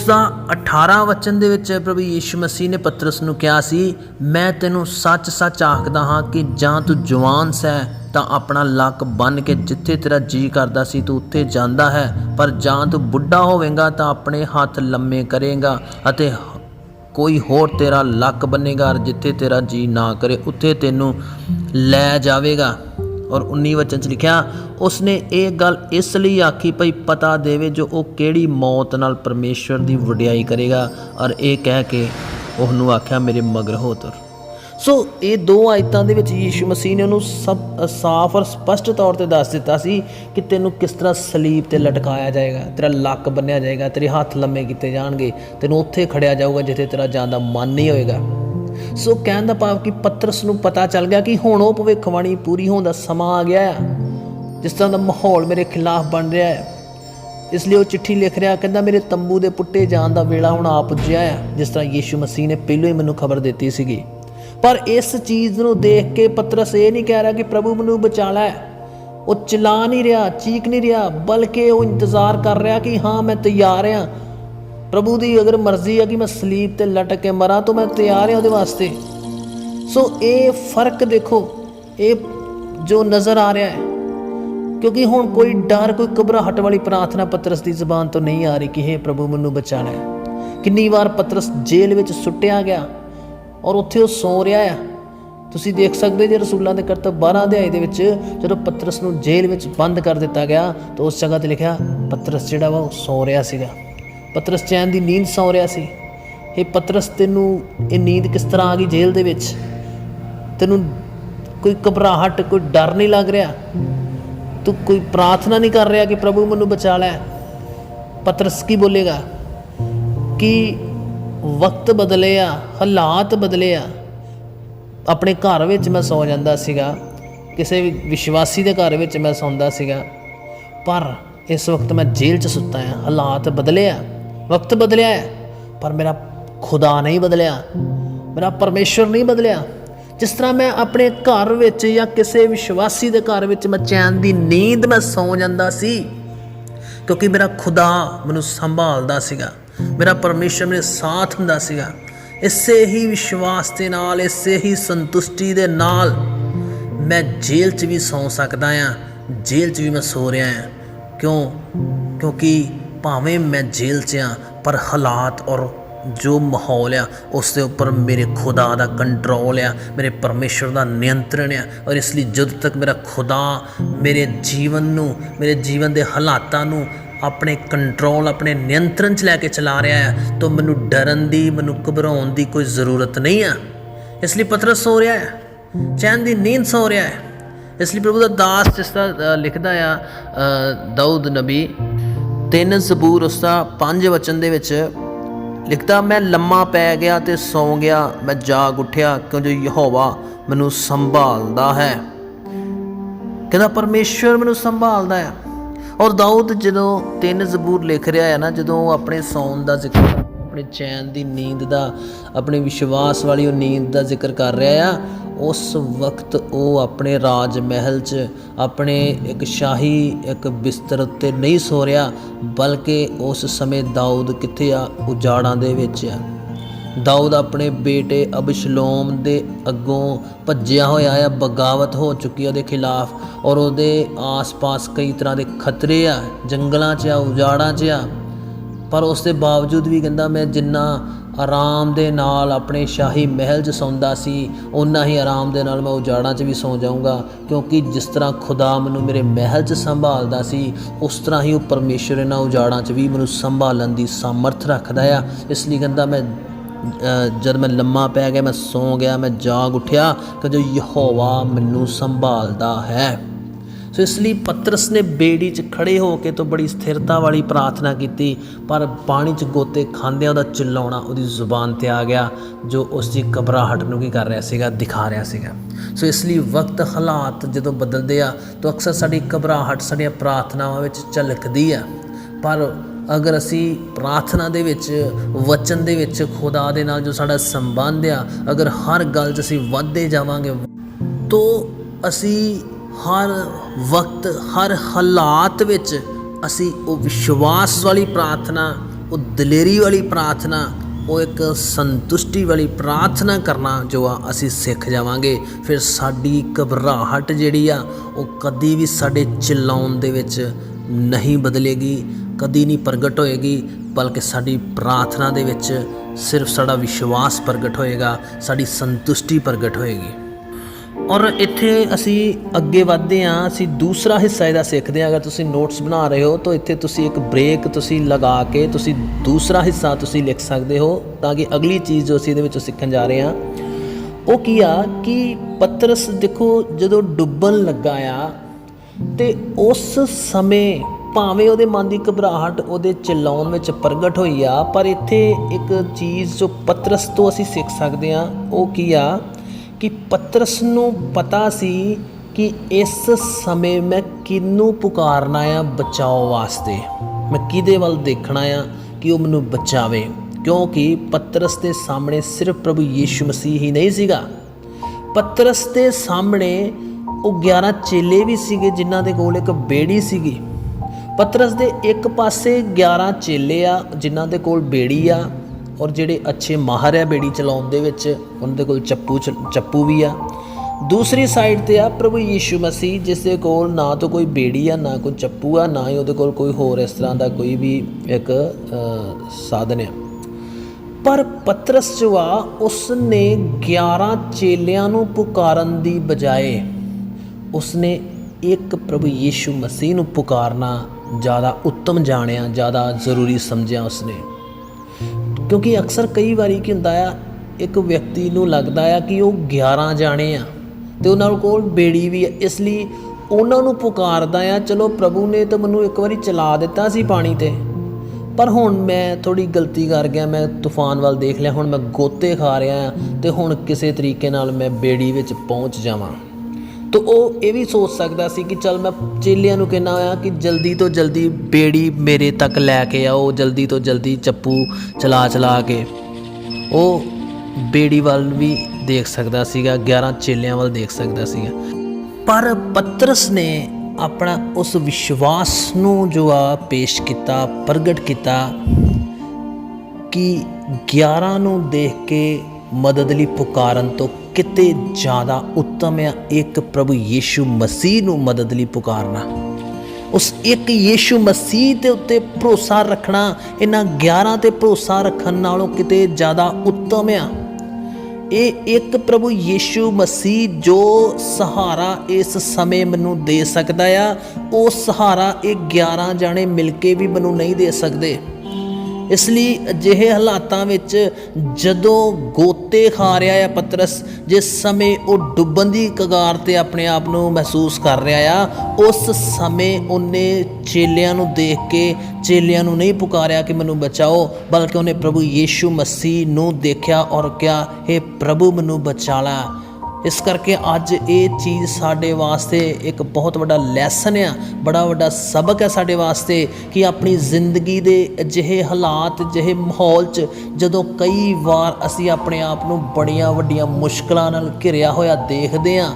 ਉਸ ਦਾ 18 ਵਚਨ ਦੇ ਵਿੱਚ ਪ੍ਰਭੂ ਯੀਸ਼ੂ ਮਸੀਹ ਨੇ ਪਤਰਸ ਨੂੰ ਕਿਹਾ ਸੀ, ਮੈਂ ਤੈਨੂੰ ਸੱਚ-ਸੱਚ ਆਖਦਾ ਹਾਂ ਕਿ ਜਾਂ ਤੂੰ ਜਵਾਨ ਸੈ, ਤਾਂ ਆਪਣਾ ਲੱਕ ਬੰਨ ਕੇ ਜਿੱਥੇ ਤੇਰਾ ਜੀ ਕਰਦਾ ਸੀ ਤੂੰ ਉੱਥੇ ਜਾਂਦਾ ਹੈ। ਪਰ ਜਾਂ ਤੂੰ ਬੁੱਢਾ ਹੋਵੇਂਗਾ, ਤਾਂ ਆਪਣੇ ਹੱਥ ਲੰਮੇ ਕਰੇਗਾ ਅਤੇ ਕੋਈ ਹੋਰ ਤੇਰਾ ਲੱਕ ਬੰਨੇਗਾ, ਜਿੱਥੇ ਤੇਰਾ ਜੀ ਨਾ ਕਰੇ, ਉੱਥੇ ਤੈਨੂੰ ਲੈ ਜਾਵੇਗਾ। ਔਰ 19 ਵਚਨ ਚ ਲਿਖਿਆ, ਉਸਨੇ ਇਹ ਗੱਲ ਇਸ ਲਈ ਆਖੀ ਭਈ ਪਤਾ ਦੇਵੇ ਜੋ ਉਹ ਕਿਹੜੀ ਮੌਤ ਨਾਲ ਪਰਮੇਸ਼ਵਰ ਦੀ ਵਡਿਆਈ ਕਰੇਗਾ। ਔਰ ਇਹ ਕਹਿ ਕੇ ਉਹਨੂੰ ਆਖਿਆ, ਮੇਰੇ ਮਗਰ ਹੋ ਤੁਰ। ਸੋ ਇਹ ਦੋ ਆਇਤਾਂ ਦੇ ਵਿੱਚ ਯੀਸ਼ੂ ਮਸੀਹ ਨੇ ਉਹਨੂੰ ਸਭ ਸਾਫ਼ ਔਰ ਸਪਸ਼ਟ ਤੌਰ ਤੇ ਦੱਸ ਦਿੱਤਾ ਸੀ ਕਿ ਤੈਨੂੰ ਕਿਸ ਤਰ੍ਹਾਂ ਸਲੀਬ ਤੇ ਲਟਕਾਇਆ ਜਾਏਗਾ, ਤੇਰਾ ਲੱਕ ਬੰਨਿਆ ਜਾਏਗਾ, ਤੇਰੇ ਹੱਥ ਲੰਮੇ ਕੀਤੇ ਜਾਣਗੇ, ਤੈਨੂੰ ਉੱਥੇ ਖੜਿਆ ਜਾਊਗਾ ਜਿੱਥੇ ਤੇਰਾ ਜਾਣ ਦਾ ਮਨ ਨਹੀਂ ਹੋਏਗਾ। ਸੋ ਕਹਿਣ ਦਾ ਭਾਵ ਕਿ ਪਤਰਸ ਨੂੰ ਪਤਾ ਚੱਲ ਗਿਆ ਕਿ ਹੁਣ ਉਹ ਭਵਿੱਖਬਾਣੀ ਪੂਰੀ ਹੋਣ ਦਾ ਸਮਾਂ ਆ ਗਿਆ ਹੈ, ਜਿਸ ਤਰ੍ਹਾਂ ਦਾ ਮਾਹੌਲ ਮੇਰੇ ਖਿਲਾਫ ਬਣ ਰਿਹਾ ਹੈ। ਇਸ ਲਈ ਉਹ ਚਿੱਠੀ ਲਿਖ ਰਿਹਾ, ਕਹਿੰਦਾ, ਮੇਰੇ ਤੰਬੂ ਦੇ ਪੁੱਟੇ ਜਾਣ ਦਾ ਵੇਲਾ ਹੁਣ ਆ ਪੁੱਜਿਆ ਹੈ, ਜਿਸ ਤਰ੍ਹਾਂ ਯੀਸ਼ੂ ਮਸੀਹ ਨੇ ਪਹਿਲਾਂ ਹੀ ਮੈਨੂੰ ਖਬਰ ਦਿੱਤੀ ਸੀਗੀ। ਪਰ ਇਸ ਚੀਜ਼ ਨੂੰ ਦੇਖ ਕੇ ਪਤਰਸ ਇਹ ਨਹੀਂ ਕਹਿ ਰਿਹਾ ਕਿ ਪ੍ਰਭੂ ਮੈਨੂੰ ਬਚਾ ਲੈ ਉਹ ਚਿਲਾ ਨਹੀਂ ਰਿਹਾ, ਚੀਕ ਨਹੀਂ ਰਿਹਾ, ਬਲਕਿ ਉਹ ਇੰਤਜ਼ਾਰ ਕਰ ਰਿਹਾ ਕਿ ਹਾਂ, ਮੈਂ ਤਿਆਰ ਹਾਂ। ਪ੍ਰਭੂ ਦੀ ਅਗਰ ਮਰਜ਼ੀ ਹੈ ਕਿ ਮੈਂ ਸਲੀਬ ਤੇ ਲਟਕ ਕੇ ਮਰਾਂ ਤਾਂ ਮੈਂ ਤਿਆਰ ਹਾਂ ਉਹਦੇ ਵਾਸਤੇ। ਸੋ ਇਹ ਫ਼ਰਕ ਦੇਖੋ, ਇਹ ਜੋ ਨਜ਼ਰ ਆ ਰਿਹਾ ਹੈ, ਕਿਉਂਕਿ ਹੁਣ ਕੋਈ ਡਰ, ਕੋਈ ਘਬਰਾਹਟ ਵਾਲੀ ਪ੍ਰਾਰਥਨਾ ਪਤਰਸ ਦੀ ਜ਼ੁਬਾਨ ਤੋਂ ਨਹੀਂ ਆ ਰਹੀ ਕਿ हे ਪ੍ਰਭੂ, ਮੈਨੂੰ ਬਚਾ ਲੈ ਕਿੰਨੀ ਵਾਰ ਪਤਰਸ ਜੇਲ੍ਹ ਵਿੱਚ ਸੁੱਟਿਆ ਗਿਆ ਔਰ ਉੱਥੇ ਉਹ ਸੌ ਰਿਹਾ ਆ ਤੁਸੀਂ ਦੇਖ ਸਕਦੇ ਜੇ ਰਸੂਲਾਂ ਦੇ ਕਰਤੱਵ 12 ਅਧਿਆਏ ਦੇ ਵਿੱਚ ਜਦੋਂ ਪਤਰਸ ਨੂੰ ਜੇਲ੍ਹ ਵਿੱਚ ਬੰਦ ਕਰ ਦਿੱਤਾ ਗਿਆ ਤਾਂ ਉਸ ਜਗ੍ਹਾ ਤੇ ਲਿਖਿਆ, ਪਤਰਸ ਜਿਹੜਾ ਵਾ ਉਹ ਸੌ ਰਿਹਾ ਸੀਗਾ। ਪਤਰਸ ਚੈਨ ਦੀ ਨੀਂਦ ਸੌ ਰਿਹਾ ਸੀ। ਇਹ ਪਤਰਸ, ਤੈਨੂੰ ਇਹ ਨੀਂਦ ਕਿਸ ਤਰ੍ਹਾਂ ਆ ਗਈ ਜੇਲ੍ਹ ਦੇ ਵਿੱਚ? ਤੈਨੂੰ ਕੋਈ ਘਬਰਾਹਟ, ਕੋਈ ਡਰ ਨਹੀਂ ਲੱਗ ਰਿਹਾ? ਤੂੰ ਕੋਈ ਪ੍ਰਾਰਥਨਾ ਨਹੀਂ ਕਰ ਰਿਹਾ ਕਿ ਪ੍ਰਭੂ ਮੈਨੂੰ ਬਚਾ ਲੈ? ਪਤਰਸ ਕੀ ਬੋਲੇਗਾ? ਕਿ ਵਕਤ ਬਦਲੇ ਆ, ਹਾਲਾਤ ਬਦਲੇ ਆ? ਆਪਣੇ ਘਰ ਵਿੱਚ ਮੈਂ ਸੌ ਜਾਂਦਾ ਸੀਗਾ। ਕਿਸੇ ਵਿਸ਼ਵਾਸੀ ਦੇ ਘਰ ਵਿੱਚ ਮੈਂ ਸੌਂਦਾ ਸੀਗਾ। ਪਰ ਇਸ ਵਕਤ ਮੈਂ ਜੇਲ੍ਹ 'ਚ ਸੁੱਤਾ ਹਾਂ। ਹਾਲਾਤ ਬਦਲੇ ਆ। ਵਕਤ ਬਦਲਿਆ ਹੈ, ਪਰ ਮੇਰਾ ਖੁਦਾ ਨਹੀਂ ਬਦਲਿਆ, ਮੇਰਾ ਪਰਮੇਸ਼ਵਰ ਨਹੀਂ ਬਦਲਿਆ। ਜਿਸ ਤਰ੍ਹਾਂ ਮੈਂ ਆਪਣੇ ਘਰ ਵਿੱਚ ਜਾਂ ਕਿਸੇ ਵਿਸ਼ਵਾਸੀ ਦੇ ਘਰ ਵਿੱਚ ਮੈਂ ਚੈਨ ਦੀ ਨੀਂਦ ਮੈਂ ਸੌਂ ਜਾਂਦਾ ਸੀ, ਕਿਉਂਕਿ ਮੇਰਾ ਖੁਦਾ ਮੈਨੂੰ ਸੰਭਾਲਦਾ ਸੀਗਾ, ਮੇਰਾ ਪਰਮੇਸ਼ਰ ਮੇਰੇ ਸਾਥ ਹੁੰਦਾ ਸੀਗਾ। ਇਸੇ ਹੀ ਵਿਸ਼ਵਾਸ ਦੇ ਨਾਲ, ਇਸੇ ਹੀ ਸੰਤੁਸ਼ਟੀ ਦੇ ਨਾਲ ਮੈਂ ਜੇਲ੍ਹ 'ਚ ਵੀ ਸੌਂ ਸਕਦਾ ਆ ਜੇਲ੍ਹ 'ਚ ਵੀ ਮੈਂ ਸੋ ਰਿਹਾ ਆ ਕਿਉਂ? ਕਿਉਂਕਿ ਭਾਵੇਂ ਮੈਂ ਜੇਲ੍ਹ 'ਚ ਆ, ਪਰ ਹਾਲਾਤ ਔਰ ਜੋ ਮਾਹੌਲ ਆ, ਉਸ ਦੇ ਉੱਪਰ ਮੇਰੇ ਖੁਦਾ ਦਾ ਕੰਟਰੋਲ ਆ, ਮੇਰੇ ਪਰਮੇਸ਼ਰ ਦਾ ਨਿਯੰਤਰਣ ਆ ਔਰ ਇਸ ਲਈ ਜਦੋਂ ਤੱਕ ਮੇਰਾ ਖੁਦਾ ਮੇਰੇ ਜੀਵਨ ਨੂੰ, ਮੇਰੇ ਜੀਵਨ ਦੇ ਹਾਲਾਤਾਂ ਨੂੰ ਆਪਣੇ ਕੰਟਰੋਲ ਆਪਣੇ ਨਿਯੰਤਰਣ 'ਚ ਲੈ ਕੇ ਚਲਾ ਰਿਹਾ ਹੈ ਤਾਂ ਮੈਨੂੰ ਡਰਨ ਦੀ, ਮੈਨੂੰ ਘਬਰਾਉਣ ਦੀ ਕੋਈ ਜ਼ਰੂਰਤ ਨਹੀਂ ਆ। ਇਸ ਲਈ ਪਤਰਸ ਸੋ ਰਿਹਾ ਹੈ ਚੈਨ ਦੀ ਨੀਂਦ ਸੋ ਰਿਹਾ ਹੈ ਇਸ ਲਈ ਪ੍ਰਭੂ ਦਾ ਦਾਸ ਜਿਸ ਤਰ੍ਹਾਂ ਲਿਖਦਾ ਆ ਦਾਊਦ ਨਬੀ ਤਿੰਨ ਜ਼ਬੂਰ ਉਸਦਾ ਪੰਜ ਵਚਨ ਦੇ ਵਿੱਚ ਲਿਖਦਾ ਮੈਂ ਲੰਮਾ ਪੈ ਗਿਆ ਤੇ ਸੌਂ ਗਿਆ, ਮੈਂ ਜਾਗ ਉੱਠਿਆ, ਕਿਉਂ ਯਹੋਵਾ ਮੈਨੂੰ ਸੰਭਾਲਦਾ ਹੈ? ਕਹਿੰਦਾ, ਪਰਮੇਸ਼ਵਰ ਮੈਨੂੰ ਸੰਭਾਲਦਾ ਹੈ ਔਰ ਦਾਊਦ ਜਦੋਂ ਤਿੰਨ ਜ਼ਬੂਰ ਲਿਖ ਰਿਹਾ ਹੈ ਨਾ, ਜਦੋਂ ਆਪਣੇ ਸੌਣ ਦਾ ਜ਼ਿਕਰ ਆਪਣੇ ਚੈਨ ਦੀ ਨੀਂਦ ਦਾ, ਆਪਣੇ ਵਿਸ਼ਵਾਸ ਵਾਲੀ ਉਹ ਨੀਂਦ ਦਾ ਜ਼ਿਕਰ ਕਰ ਰਿਹਾ ਆ ਉਸ ਵਕਤ ਉਹ ਆਪਣੇ ਰਾਜ ਮਹਿਲ 'ਚ ਆਪਣੇ ਇੱਕ ਸ਼ਾਹੀ, ਇੱਕ ਬਿਸਤਰ ਉੱਤੇ ਨਹੀਂ ਸੋ ਰਿਹਾ, ਬਲਕਿ ਉਸ ਸਮੇਂ ਦਾਊਦ ਕਿੱਥੇ ਆ? ਉਜਾੜਾਂ ਦੇ ਵਿੱਚ ਆ। ਦਾਊਦ ਆਪਣੇ ਬੇਟੇ ਅਬਸ਼ਲੋਮ ਦੇ ਅੱਗੋਂ ਭੱਜਿਆ ਹੋਇਆ ਆ, ਬਗਾਵਤ ਹੋ ਚੁੱਕੀ ਉਹਦੇ ਖਿਲਾਫ ਔਰ ਉਹਦੇ ਆਸ-ਪਾਸ ਕਈ ਤਰ੍ਹਾਂ ਦੇ ਖਤਰੇ ਆ, ਜੰਗਲਾਂ 'ਚ ਆ, ਉਜਾੜਾਂ 'ਚ ਆ। ਪਰ ਉਸ ਦੇ ਬਾਵਜੂਦ ਵੀ ਕਹਿੰਦਾ, ਮੈਂ ਜਿੰਨਾ ਆਰਾਮ ਦੇ ਨਾਲ ਆਪਣੇ ਸ਼ਾਹੀ ਮਹਿਲ 'ਚ ਸੌਂਦਾ ਸੀ ਉਨਾ ਹੀ ਆਰਾਮ ਦੇ ਨਾਲ ਮੈਂ ਉਜਾੜਾਂ 'ਚ ਵੀ ਸੌਂ ਜਾਊਂਗਾ, ਕਿਉਂਕਿ ਜਿਸ ਤਰ੍ਹਾਂ ਖੁਦਾ ਮੈਨੂੰ ਮੇਰੇ ਮਹਿਲ 'ਚ ਸੰਭਾਲਦਾ ਸੀ, ਉਸ ਤਰ੍ਹਾਂ ਹੀ ਉਹ ਪਰਮੇਸ਼ਰ ਇਹਨਾਂ ਉਜਾੜਾਂ 'ਚ ਵੀ ਮੈਨੂੰ ਸੰਭਾਲਣ ਦੀ ਸਮਰੱਥ ਰੱਖਦਾ ਆ। ਇਸ ਲਈ ਕਹਿੰਦਾ, ਮੈਂ ਜਦ ਮੈਂ ਲੰਮਾ ਪੈ ਗਿਆ, ਮੈਂ ਸੌਂ ਗਿਆ, ਮੈਂ ਜਾਗ ਉੱਠਿਆ ਕਿ ਜੋ ਯਹੋਵਾ ਮੈਨੂੰ ਸੰਭਾਲਦਾ ਹੈ। ਸੋ ਇਸ ਲਈ ਪਤਰਸ ਨੇ ਬੇੜੀ 'ਚ ਖੜੇ ਹੋ ਕੇ ਤੋਂ ਬੜੀ ਸਥਿਰਤਾ ਵਾਲੀ ਪ੍ਰਾਰਥਨਾ ਕੀਤੀ, ਪਰ ਪਾਣੀ 'ਚ ਗੋਤੇ ਖਾਂਦਿਆਂ ਉਹਦਾ ਚਿল্ਲਾਉਣਾ ਉਹਦੀ ਜ਼ੁਬਾਨ ਤੇ ਆ ਗਿਆ, ਜੋ ਉਸ ਦੀ ਘਬਰਾਹਟ ਨੂੰ ਕੀ ਕਰ ਰਿਹਾ ਸੀਗਾ, ਦਿਖਾ ਰਿਹਾ ਸੀਗਾ। ਸੋ ਇਸ ਲਈ ਵਕਤ ਹਾਲਾਤ ਜਦੋਂ ਬਦਲਦੇ ਆ, ਤਾਂ ਅਕਸਰ ਸਾਡੀ ਘਬਰਾਹਟ, ਸਾਡੀਆਂ ਪ੍ਰਾਰਥਨਾਵਾਂ ਵਿੱਚ ਝਲਕਦੀ ਆ। ਪਰ ਅਗਰ ਅਸੀਂ ਪ੍ਰਾਰਥਨਾ ਦੇ ਵਿੱਚ, ਵਚਨ ਦੇ ਵਿੱਚ ਖੁਦਾ ਦੇ ਨਾਲ ਜੋ ਸਾਡਾ ਸੰਬੰਧ ਆ, ਅਗਰ ਹਰ ਗੱਲ 'ਚ ਅਸੀਂ ਵੱਧਦੇ ਜਾਵਾਂਗੇ, ਤੋ ਅਸੀਂ ਹਰ ਵਕਤ, ਹਰ ਹਾਲਾਤ ਵਿੱਚ ਅਸੀਂ ਉਹ ਵਿਸ਼ਵਾਸ ਵਾਲੀ ਪ੍ਰਾਰਥਨਾ, ਉਹ ਦਲੇਰੀ ਵਾਲੀ ਪ੍ਰਾਰਥਨਾ, ਉਹ ਇੱਕ ਸੰਤੁਸ਼ਟੀ ਵਾਲੀ ਪ੍ਰਾਰਥਨਾ ਕਰਨਾ ਜੋ ਆ ਅਸੀਂ ਸਿੱਖ ਜਾਵਾਂਗੇ। ਫਿਰ ਸਾਡੀ ਘਬਰਾਹਟ ਜਿਹੜੀ ਆ, ਉਹ ਕਦੀ ਵੀ ਸਾਡੇ ਚਿਲਾਉਣ ਦੇ ਵਿੱਚ ਨਹੀਂ ਬਦਲੇਗੀ, ਕਦੀ ਨਹੀਂ ਪ੍ਰਗਟ ਹੋਏਗੀ, ਬਲਕਿ ਸਾਡੀ ਪ੍ਰਾਰਥਨਾ ਦੇ ਵਿੱਚ ਸਿਰਫ ਸਾਡਾ ਵਿਸ਼ਵਾਸ ਪ੍ਰਗਟ ਹੋਏਗਾ, ਸਾਡੀ ਸੰਤੁਸ਼ਟੀ ਪ੍ਰਗਟ ਹੋਏਗੀ। ਔਰ ਇੱਥੇ ਅਸੀਂ ਅੱਗੇ ਵਧਦੇ ਹਾਂ, ਅਸੀਂ ਦੂਸਰਾ ਹਿੱਸਾ ਇਹਦਾ ਸਿੱਖਦੇ ਹਾਂ। ਅਗਰ ਤੁਸੀਂ ਨੋਟਸ ਬਣਾ ਰਹੇ ਹੋ, ਤਾਂ ਇੱਥੇ ਤੁਸੀਂ ਇੱਕ ਬ੍ਰੇਕ ਤੁਸੀਂ ਲਗਾ ਕੇ ਤੁਸੀਂ ਦੂਸਰਾ ਹਿੱਸਾ ਤੁਸੀਂ ਲਿਖ ਸਕਦੇ ਹੋ, ਤਾਂ ਕਿ ਅਗਲੀ ਚੀਜ਼ ਜੋ ਅਸੀਂ ਇਹਦੇ ਵਿੱਚੋਂ ਸਿੱਖਣ ਜਾ ਰਹੇ ਹਾਂ, ਉਹ ਕੀ ਆ ਕਿ ਪਤਰਸ ਦੇਖੋ ਜਦੋਂ ਡੁੱਬਣ ਲੱਗਾ ਆ, ਤੇ ਉਸ ਸਮੇਂ ਭਾਵੇਂ ਉਹਦੇ ਮਨ ਦੀ ਘਬਰਾਹਟ ਉਹਦੇ ਚਲਾਉਣ ਵਿੱਚ ਪ੍ਰਗਟ ਹੋਈ ਆ, ਪਰ ਇੱਥੇ ਇੱਕ ਚੀਜ਼ ਜੋ ਪਤਰਸ ਤੋਂ ਅਸੀਂ ਸਿੱਖ ਸਕਦੇ ਆ ਉਹ ਕੀ ਆ ਕਿ ਪਤਰਸ ਨੂੰ ਪਤਾ ਸੀ ਕਿ ਇਸ ਸਮੇਂ ਮੈਂ ਕਿਹਨੂੰ ਪੁਕਾਰਨਾ ਆ ਬਚਾਓ ਵਾਸਤੇ? ਮੈਂ ਕਿਹਦੇ ਵੱਲ ਦੇਖਣਾ ਆ ਕਿ ਉਹ ਮੈਨੂੰ ਬਚਾਵੇ? ਕਿਉਂਕਿ ਪਤਰਸ ਦੇ ਸਾਹਮਣੇ ਸਿਰਫ ਪ੍ਰਭੂ ਯੀਸ਼ੂ ਮਸੀਹ ਹੀ ਨਹੀਂ ਸੀਗਾ। ਪਤਰਸ ਦੇ ਸਾਹਮਣੇ ਉਹ 11 ਚੇਲੇ ਵੀ ਸੀਗੇ, ਜਿਨ੍ਹਾਂ ਦੇ ਕੋਲ ਇੱਕ ਬੇੜੀ ਸੀਗੀ। ਪਤਰਸ ਦੇ ਇੱਕ ਪਾਸੇ 11 ਚੇਲੇ ਆ, ਜਿਨ੍ਹਾਂ ਦੇ ਕੋਲ ਬੇੜੀ ਆ ਔਰ ਜਿਹੜੇ ਅੱਛੇ ਮਾਹਰ ਆ ਬੇੜੀ ਚਲਾਉਣ ਦੇ ਵਿੱਚ, ਉਹਨਾਂ ਦੇ ਕੋਲ ਚੱਪੂ ਚ- ਚੱਪੂ ਵੀ ਆ। ਦੂਸਰੀ ਸਾਈਡ ਤੇ ਆ ਪ੍ਰਭੂ ਯੀਸ਼ੂ ਮਸੀਹ ਜਿਸ ਦੇ ਕੋਲ ਨਾ ਤਾਂ ਕੋਈ ਬੇੜੀ ਆ, ਨਾ ਕੋਈ ਚੱਪੂ ਆ, ਨਾ ਹੀ ਉਹਦੇ ਕੋਲ ਕੋਈ ਹੋਰ ਇਸ ਤਰ੍ਹਾਂ ਦਾ ਕੋਈ ਵੀ ਇੱਕ ਸਾਧਨ ਆ। ਪਰ ਪਤਰਸ ਜੋ ਆ ਉਸ ਨੇ 11 ਚੇਲਿਆਂ ਨੂੰ ਪੁਕਾਰਨ ਦੀ ਬਜਾਏ ਉਸਨੇ ਇੱਕ ਪ੍ਰਭੂ ਯੀਸ਼ੂ ਮਸੀਹ ਨੂੰ ਪੁਕਾਰਨਾ ਜ਼ਿਆਦਾ ਉੱਤਮ ਜਾਣਿਆ, ਜ਼ਿਆਦਾ ਜ਼ਰੂਰੀ ਸਮਝਿਆ ਉਸਨੇ। ਕਿਉਂਕਿ ਅਕਸਰ ਕਈ ਵਾਰੀ ਕੀ ਹੁੰਦਾ ਆ, ਇੱਕ ਵਿਅਕਤੀ ਨੂੰ ਲੱਗਦਾ ਆ ਕਿ ਉਹ 11 ਜਾਣੇ ਆ ਤੇ ਉਹਨਾਂ ਕੋਲ ਬੇੜੀ ਵੀ ਆ, ਇਸ ਲਈ ਉਹਨਾਂ ਨੂੰ ਪੁਕਾਰਦਾ ਆ, ਚਲੋ ਪ੍ਰਭੂ ਨੇ ਤਾਂ ਮੈਨੂੰ ਇੱਕ ਵਾਰੀ ਚਲਾ ਦਿੱਤਾ ਸੀ ਪਾਣੀ ਤੇ, ਪਰ ਹੁਣ ਮੈਂ ਥੋੜੀ ਗਲਤੀ ਕਰ ਗਿਆ, ਮੈਂ ਤੂਫਾਨ ਵੱਲ ਦੇਖ ਲਿਆ, ਹੁਣ ਮੈਂ ਗੋਤੇ ਖਾ ਰਿਹਾ ਆ ਤੇ ਹੁਣ ਕਿਸੇ ਤਰੀਕੇ ਨਾਲ ਮੈਂ ਬੇੜੀ ਵਿੱਚ ਪਹੁੰਚ ਜਾਵਾਂ। ਤੋ ਉਹ ਇਹ ਵੀ ਸੋਚ ਸਕਦਾ ਸੀ ਕਿ ਚਲ ਮੈਂ ਚੇਲਿਆਂ ਨੂੰ ਕਹਿਣਾ ਹੋਇਆ ਕਿ ਜਲਦੀ ਤੋਂ ਜਲਦੀ ਬੇੜੀ ਮੇਰੇ ਤੱਕ ਲੈ ਕੇ ਆਓ, ਜਲਦੀ ਤੋਂ ਜਲਦੀ ਚੱਪੂ ਚਲਾ ਚਲਾ ਕੇ। ਉਹ ਬੇੜੀ ਵੱਲ ਵੀ ਦੇਖ ਸਕਦਾ ਸੀਗਾ 11 ਚੇਲਿਆਂ ਵੱਲ ਦੇਖ ਸਕਦਾ ਸੀਗਾ। ਪਰ ਪਤਰਸ ਨੇ ਆਪਣਾ ਉਸ ਵਿਸ਼ਵਾਸ ਨੂੰ ਜੋ ਆ ਪੇਸ਼ ਕੀਤਾ, ਪ੍ਰਗਟ ਕੀਤਾ ਕਿ 11 ਨੂੰ ਦੇਖ ਕੇ ਮਦਦ ਲਈ ਪੁਕਾਰਨ ਤੋਂ ਕਿਤੇ ਜ਼ਿਆਦਾ ਉੱਤਮ ਹੈ ਇੱਕ ਪ੍ਰਭੂ ਯੀਸ਼ੂ ਮਸੀਹ ਨੂੰ ਮਦਦ ਲਈ ਪੁਕਾਰਨਾ। ਉਸ ਇੱਕ ਯੀਸ਼ੂ ਮਸੀਹ ਦੇ ਉੱਤੇ ਭਰੋਸਾ ਰੱਖਣਾ, ਇਹਨਾਂ 11 ਤੇ ਭਰੋਸਾ ਰੱਖਣ ਨਾਲੋਂ ਕਿਤੇ ਜ਼ਿਆਦਾ ਉੱਤਮ ਆ। ਇਹ ਇੱਕ ਪ੍ਰਭੂ ਯੀਸ਼ੂ ਮਸੀਹ ਜੋ ਸਹਾਰਾ ਇਸ ਸਮੇਂ ਮੈਨੂੰ ਦੇ ਸਕਦਾ ਆ, ਉਹ ਸਹਾਰਾ ਇਹ 11 ਜਾਣੇ ਮਿਲ ਕੇ ਵੀ ਮੈਨੂੰ ਨਹੀਂ ਦੇ ਸਕਦੇ। ਇਸ ਲਈ ਅਜਿਹੇ ਹਾਲਾਤਾਂ ਵਿੱਚ ਜਦੋਂ ਗੋਤੇ ਖਾ ਰਿਹਾ ਆ ਪਤਰਸ, ਜਿਸ ਸਮੇਂ ਉਹ ਡੁੱਬਣ ਦੀ ਕਗਾਰ ਤੇ ਆਪਣੇ ਆਪ ਨੂੰ ਮਹਿਸੂਸ ਕਰ ਰਿਹਾ ਆ, ਉਸ ਸਮੇਂ ਉਹਨੇ ਚੇਲਿਆਂ ਨੂੰ ਦੇਖ ਕੇ ਚੇਲਿਆਂ ਨੂੰ ਨਹੀਂ ਪੁਕਾਰਿਆ ਕਿ ਮੈਨੂੰ ਬਚਾਓ, ਬਲਕਿ ਉਹਨੇ ਪ੍ਰਭੂ ਯੀਸ਼ੂ ਮਸੀਹ ਨੂੰ ਦੇਖਿਆ ਔਰ ਕਿਹਾ हे ਪ੍ਰਭੂ, ਮੈਨੂੰ ਬਚਾ ਲੈ। ਇਸ ਕਰਕੇ ਅੱਜ ਇਹ ਚੀਜ਼ ਸਾਡੇ ਵਾਸਤੇ ਇੱਕ ਬਹੁਤ ਵੱਡਾ ਲੈਸਨ ਆ, ਬੜਾ ਵੱਡਾ ਸਬਕ ਹੈ ਸਾਡੇ ਵਾਸਤੇ ਕਿ ਆਪਣੀ ਜ਼ਿੰਦਗੀ ਦੇ ਅਜਿਹੇ ਹਾਲਾਤ, ਅਜਿਹੇ ਮਾਹੌਲ 'ਚ ਜਦੋਂ ਕਈ ਵਾਰ ਅਸੀਂ ਆਪਣੇ ਆਪ ਨੂੰ ਬੜੀਆਂ ਵੱਡੀਆਂ ਮੁਸ਼ਕਲਾਂ ਨਾਲ ਘਿਰਿਆ ਹੋਇਆ ਦੇਖਦੇ ਹਾਂ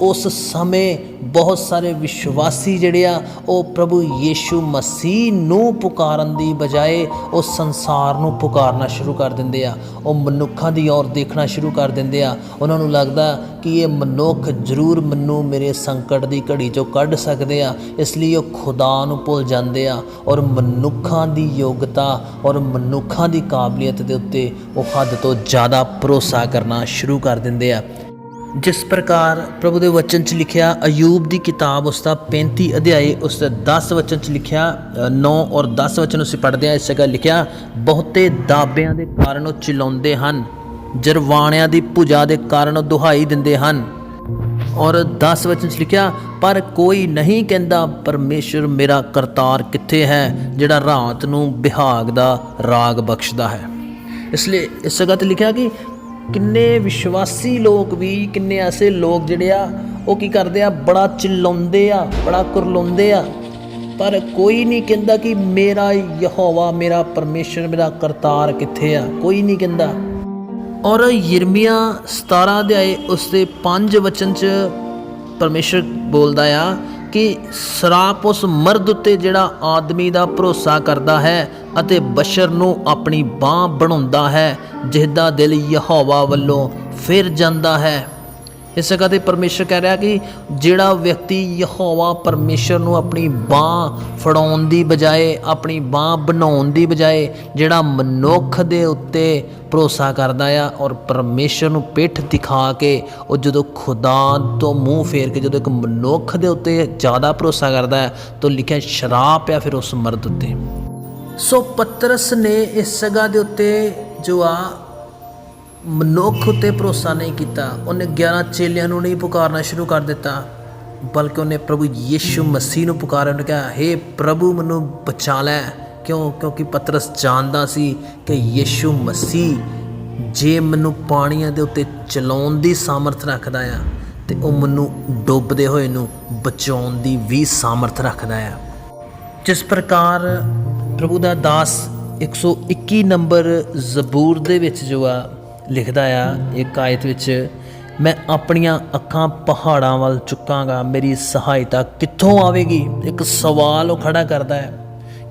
ਉਸ ਸਮੇਂ ਬਹੁਤ ਸਾਰੇ ਵਿਸ਼ਵਾਸੀ ਜਿਹੜੇ ਆ, ਉਹ ਪ੍ਰਭੂ ਯੀਸ਼ੂ ਮਸੀਹ ਨੂੰ ਪੁਕਾਰਨ ਦੀ ਬਜਾਏ ਉਹ ਸੰਸਾਰ ਨੂੰ ਪੁਕਾਰਨਾ ਸ਼ੁਰੂ ਕਰ ਦਿੰਦੇ ਆ। ਉਹ ਮਨੁੱਖਾਂ ਦੀ ਔਰ ਦੇਖਣਾ ਸ਼ੁਰੂ ਕਰ ਦਿੰਦੇ ਆ। ਉਹਨਾਂ ਨੂੰ ਲੱਗਦਾ ਕਿ ਇਹ ਮਨੁੱਖ ਜ਼ਰੂਰ ਮੈਨੂੰ ਮੇਰੇ ਸੰਕਟ ਦੀ ਘੜੀ ਚੋਂ ਕੱਢ ਸਕਦੇ ਆ। ਇਸ ਲਈ ਉਹ ਖੁਦਾ ਨੂੰ ਭੁੱਲ ਜਾਂਦੇ ਆ ਔਰ ਮਨੁੱਖਾਂ ਦੀ ਯੋਗਤਾ ਔਰ ਮਨੁੱਖਾਂ ਦੀ ਕਾਬਲੀਅਤ ਦੇ ਉੱਤੇ ਉਹ ਹੱਦ ਤੋਂ ਜ਼ਿਆਦਾ ਭਰੋਸਾ ਕਰਨਾ ਸ਼ੁਰੂ ਕਰ ਦਿੰਦੇ ਆ। ਜਿਸ ਪ੍ਰਕਾਰ ਪ੍ਰਭੂ ਦੇ ਵਚਨ 'ਚ ਲਿਖਿਆ, ਅਯੂਬ ਦੀ ਕਿਤਾਬ, ਉਸ ਦਾ 35 ਅਧਿਆਏ, ਉਸ ਦਾ 10 ਵਚਨ 'ਚ ਲਿਖਿਆ 9 ਔਰ 10 ਵਚਨ ਅਸੀਂ ਪੜ੍ਹਦੇ ਹਾਂ, ਇਸ ਜਗ੍ਹਾ ਲਿਖਿਆ, ਬਹੁਤੇ ਦਾਬਿਆਂ ਦੇ ਕਾਰਨ ਉਹ ਚਿਲਾਉਂਦੇ ਹਨ, ਜਰਵਾਣਿਆਂ ਦੀ ਭੁਜਾ ਦੇ ਕਾਰਨ ਉਹ ਦੁਹਾਈ ਦਿੰਦੇ ਹਨ। ਔਰ 10 ਵਚਨ 'ਚ ਲਿਖਿਆ, ਪਰ ਕੋਈ ਨਹੀਂ ਕਹਿੰਦਾ, ਪਰਮੇਸ਼ਰ ਮੇਰਾ ਕਰਤਾਰ ਕਿੱਥੇ ਹੈ, ਜਿਹੜਾ ਰਾਤ ਨੂੰ ਬਿਹਾਗ ਦਾ ਰਾਗ ਬਖਸ਼ਦਾ ਹੈ? ਇਸ ਲਈ ਇਸ ਜਗ੍ਹਾ ਤੇ ਲਿਖਿਆ ਕਿ ਕਿੰਨੇ ਵਿਸ਼ਵਾਸੀ ਲੋਕ ਵੀ, ਕਿੰਨੇ ਐਸੇ ਲੋਕ ਜਿਹੜੇ ਆ, ਉਹ ਕੀ ਕਰਦੇ ਆ, ਬੜਾ ਚਿল্ਲਾਉਂਦੇ ਆ, ਬੜਾ ਕੁਰਲਾਉਂਦੇ ਆ। ਪਰ ਕੋਈ ਨਹੀਂ ਕਹਿੰਦਾ ਕਿ ਮੇਰਾ ਯਹੋਵਾ, ਮੇਰਾ ਪਰਮੇਸ਼ਰ, ਮੇਰਾ ਕਰਤਾਰ ਕਿੱਥੇ ਆ। ਕੋਈ ਨਹੀਂ ਕਹਿੰਦਾ। ਔਰ ਯਿਰਮੀਆ 17 ਅਧਿਆਏ ਉਸ ਦੇ 5 ਵਚਨ ਚ ਪਰਮੇਸ਼ਰ ਬੋਲਦਾ ਆ ਕਿ ਸਰਾਪ ਉਸ ਮਰਦ ਉੱਤੇ ਜਿਹੜਾ ਆਦਮੀ ਦਾ ਭਰੋਸਾ ਕਰਦਾ ਹੈ ਅਤੇ ਬਸ਼ਰ ਨੂੰ ਆਪਣੀ ਬਾਹ ਬਣਾਉਂਦਾ ਹੈ, ਜਿਸਦਾ ਦਿਲ ਯਹੋਵਾ ਵੱਲੋਂ ਫਿਰ ਜਾਂਦਾ ਹੈ। ਇਸ ਜਗ੍ਹਾ ਤੇ ਪਰਮੇਸ਼ਰ ਕਹਿ ਰਿਹਾ ਕਿ ਜਿਹੜਾ ਵਿਅਕਤੀ ਯਹੋਵਾ ਪਰਮੇਸ਼ਰ ਨੂੰ ਆਪਣੀ ਬਾਹ ਫੜਾਉਣ ਦੀ ਬਜਾਏ, ਆਪਣੀ ਬਾਹ ਬਣਾਉਣ ਦੀ ਬਜਾਏ ਜਿਹੜਾ ਮਨੁੱਖ ਦੇ ਉੱਤੇ ਭਰੋਸਾ ਕਰਦਾ ਆ ਔਰ ਪਰਮੇਸ਼ਰ ਨੂੰ ਪਿੱਠ ਦਿਖਾ ਕੇ ਉਹ ਜਦੋਂ ਖੁਦਾ ਤੋਂ ਮੂੰਹ ਫੇਰ ਕੇ ਜਦੋਂ ਇੱਕ ਮਨੁੱਖ ਦੇ ਉੱਤੇ ਜ਼ਿਆਦਾ ਭਰੋਸਾ ਕਰਦਾ ਹੈ, ਤਾਂ ਲਿਖਿਆ ਸ਼ਰਾਪ ਆ ਫਿਰ ਉਸ ਮਰਦ ਉੱਤੇ। ਸੋ ਪਤਰਸ ਨੇ ਇਸ ਜਗ੍ਹਾ ਦੇ ਉੱਤੇ ਜੋ ਆ ਮਨੁੱਖ ਉੱਤੇ ਭਰੋਸਾ ਨਹੀਂ ਕੀਤਾ। ਉਹਨੇ 11 ਚੇਲਿਆਂ ਨੂੰ ਨਹੀਂ ਪੁਕਾਰਨਾ ਸ਼ੁਰੂ ਕਰ ਦਿੱਤਾ, ਬਲਕਿ ਉਹਨੇ ਪ੍ਰਭੂ ਯੀਸ਼ੂ ਮਸੀਹ ਨੂੰ ਪੁਕਾਰਿਆ ਉਹਨੇ ਕਿਹਾ, ਹੇ ਪ੍ਰਭੂ, ਮੈਨੂੰ ਬਚਾ ਲੈ। ਕਿਉਂ? ਕਿਉਂਕਿ ਪਤਰਸ ਜਾਣਦਾ ਸੀ ਕਿ ਯੀਸ਼ੂ ਮਸੀਹ ਜੇ ਮੈਨੂੰ ਪਾਣੀਆਂ ਦੇ ਉੱਤੇ ਚਲਾਉਣ ਦੀ ਸਾਮਰਥ ਰੱਖਦਾ ਆ, ਤੇ ਉਹ ਮੈਨੂੰ ਡੁੱਬਦੇ ਹੋਏ ਨੂੰ ਬਚਾਉਣ ਦੀ ਵੀ ਸਾਮਰਥ ਰੱਖਦਾ ਆ। ਜਿਸ ਪ੍ਰਕਾਰ ਪ੍ਰਭੂ ਦਾ ਦਾਸ 121 ਨੰਬਰ ਜ਼ਬੂਰ ਦੇ ਵਿੱਚ ਜੋ ਆ ਲਿਖਦਾ ਆ, ਇੱਕ ਆਇਤ ਵਿੱਚ, ਮੈਂ ਆਪਣੀਆਂ ਅੱਖਾਂ ਪਹਾੜਾਂ ਵੱਲ ਚੁੱਕਾਂਗਾ, ਮੇਰੀ ਸਹਾਇਤਾ ਕਿੱਥੋਂ ਆਵੇਗੀ? ਇੱਕ ਸਵਾਲ ਉਹ ਖੜਾ ਕਰਦਾ ਹੈ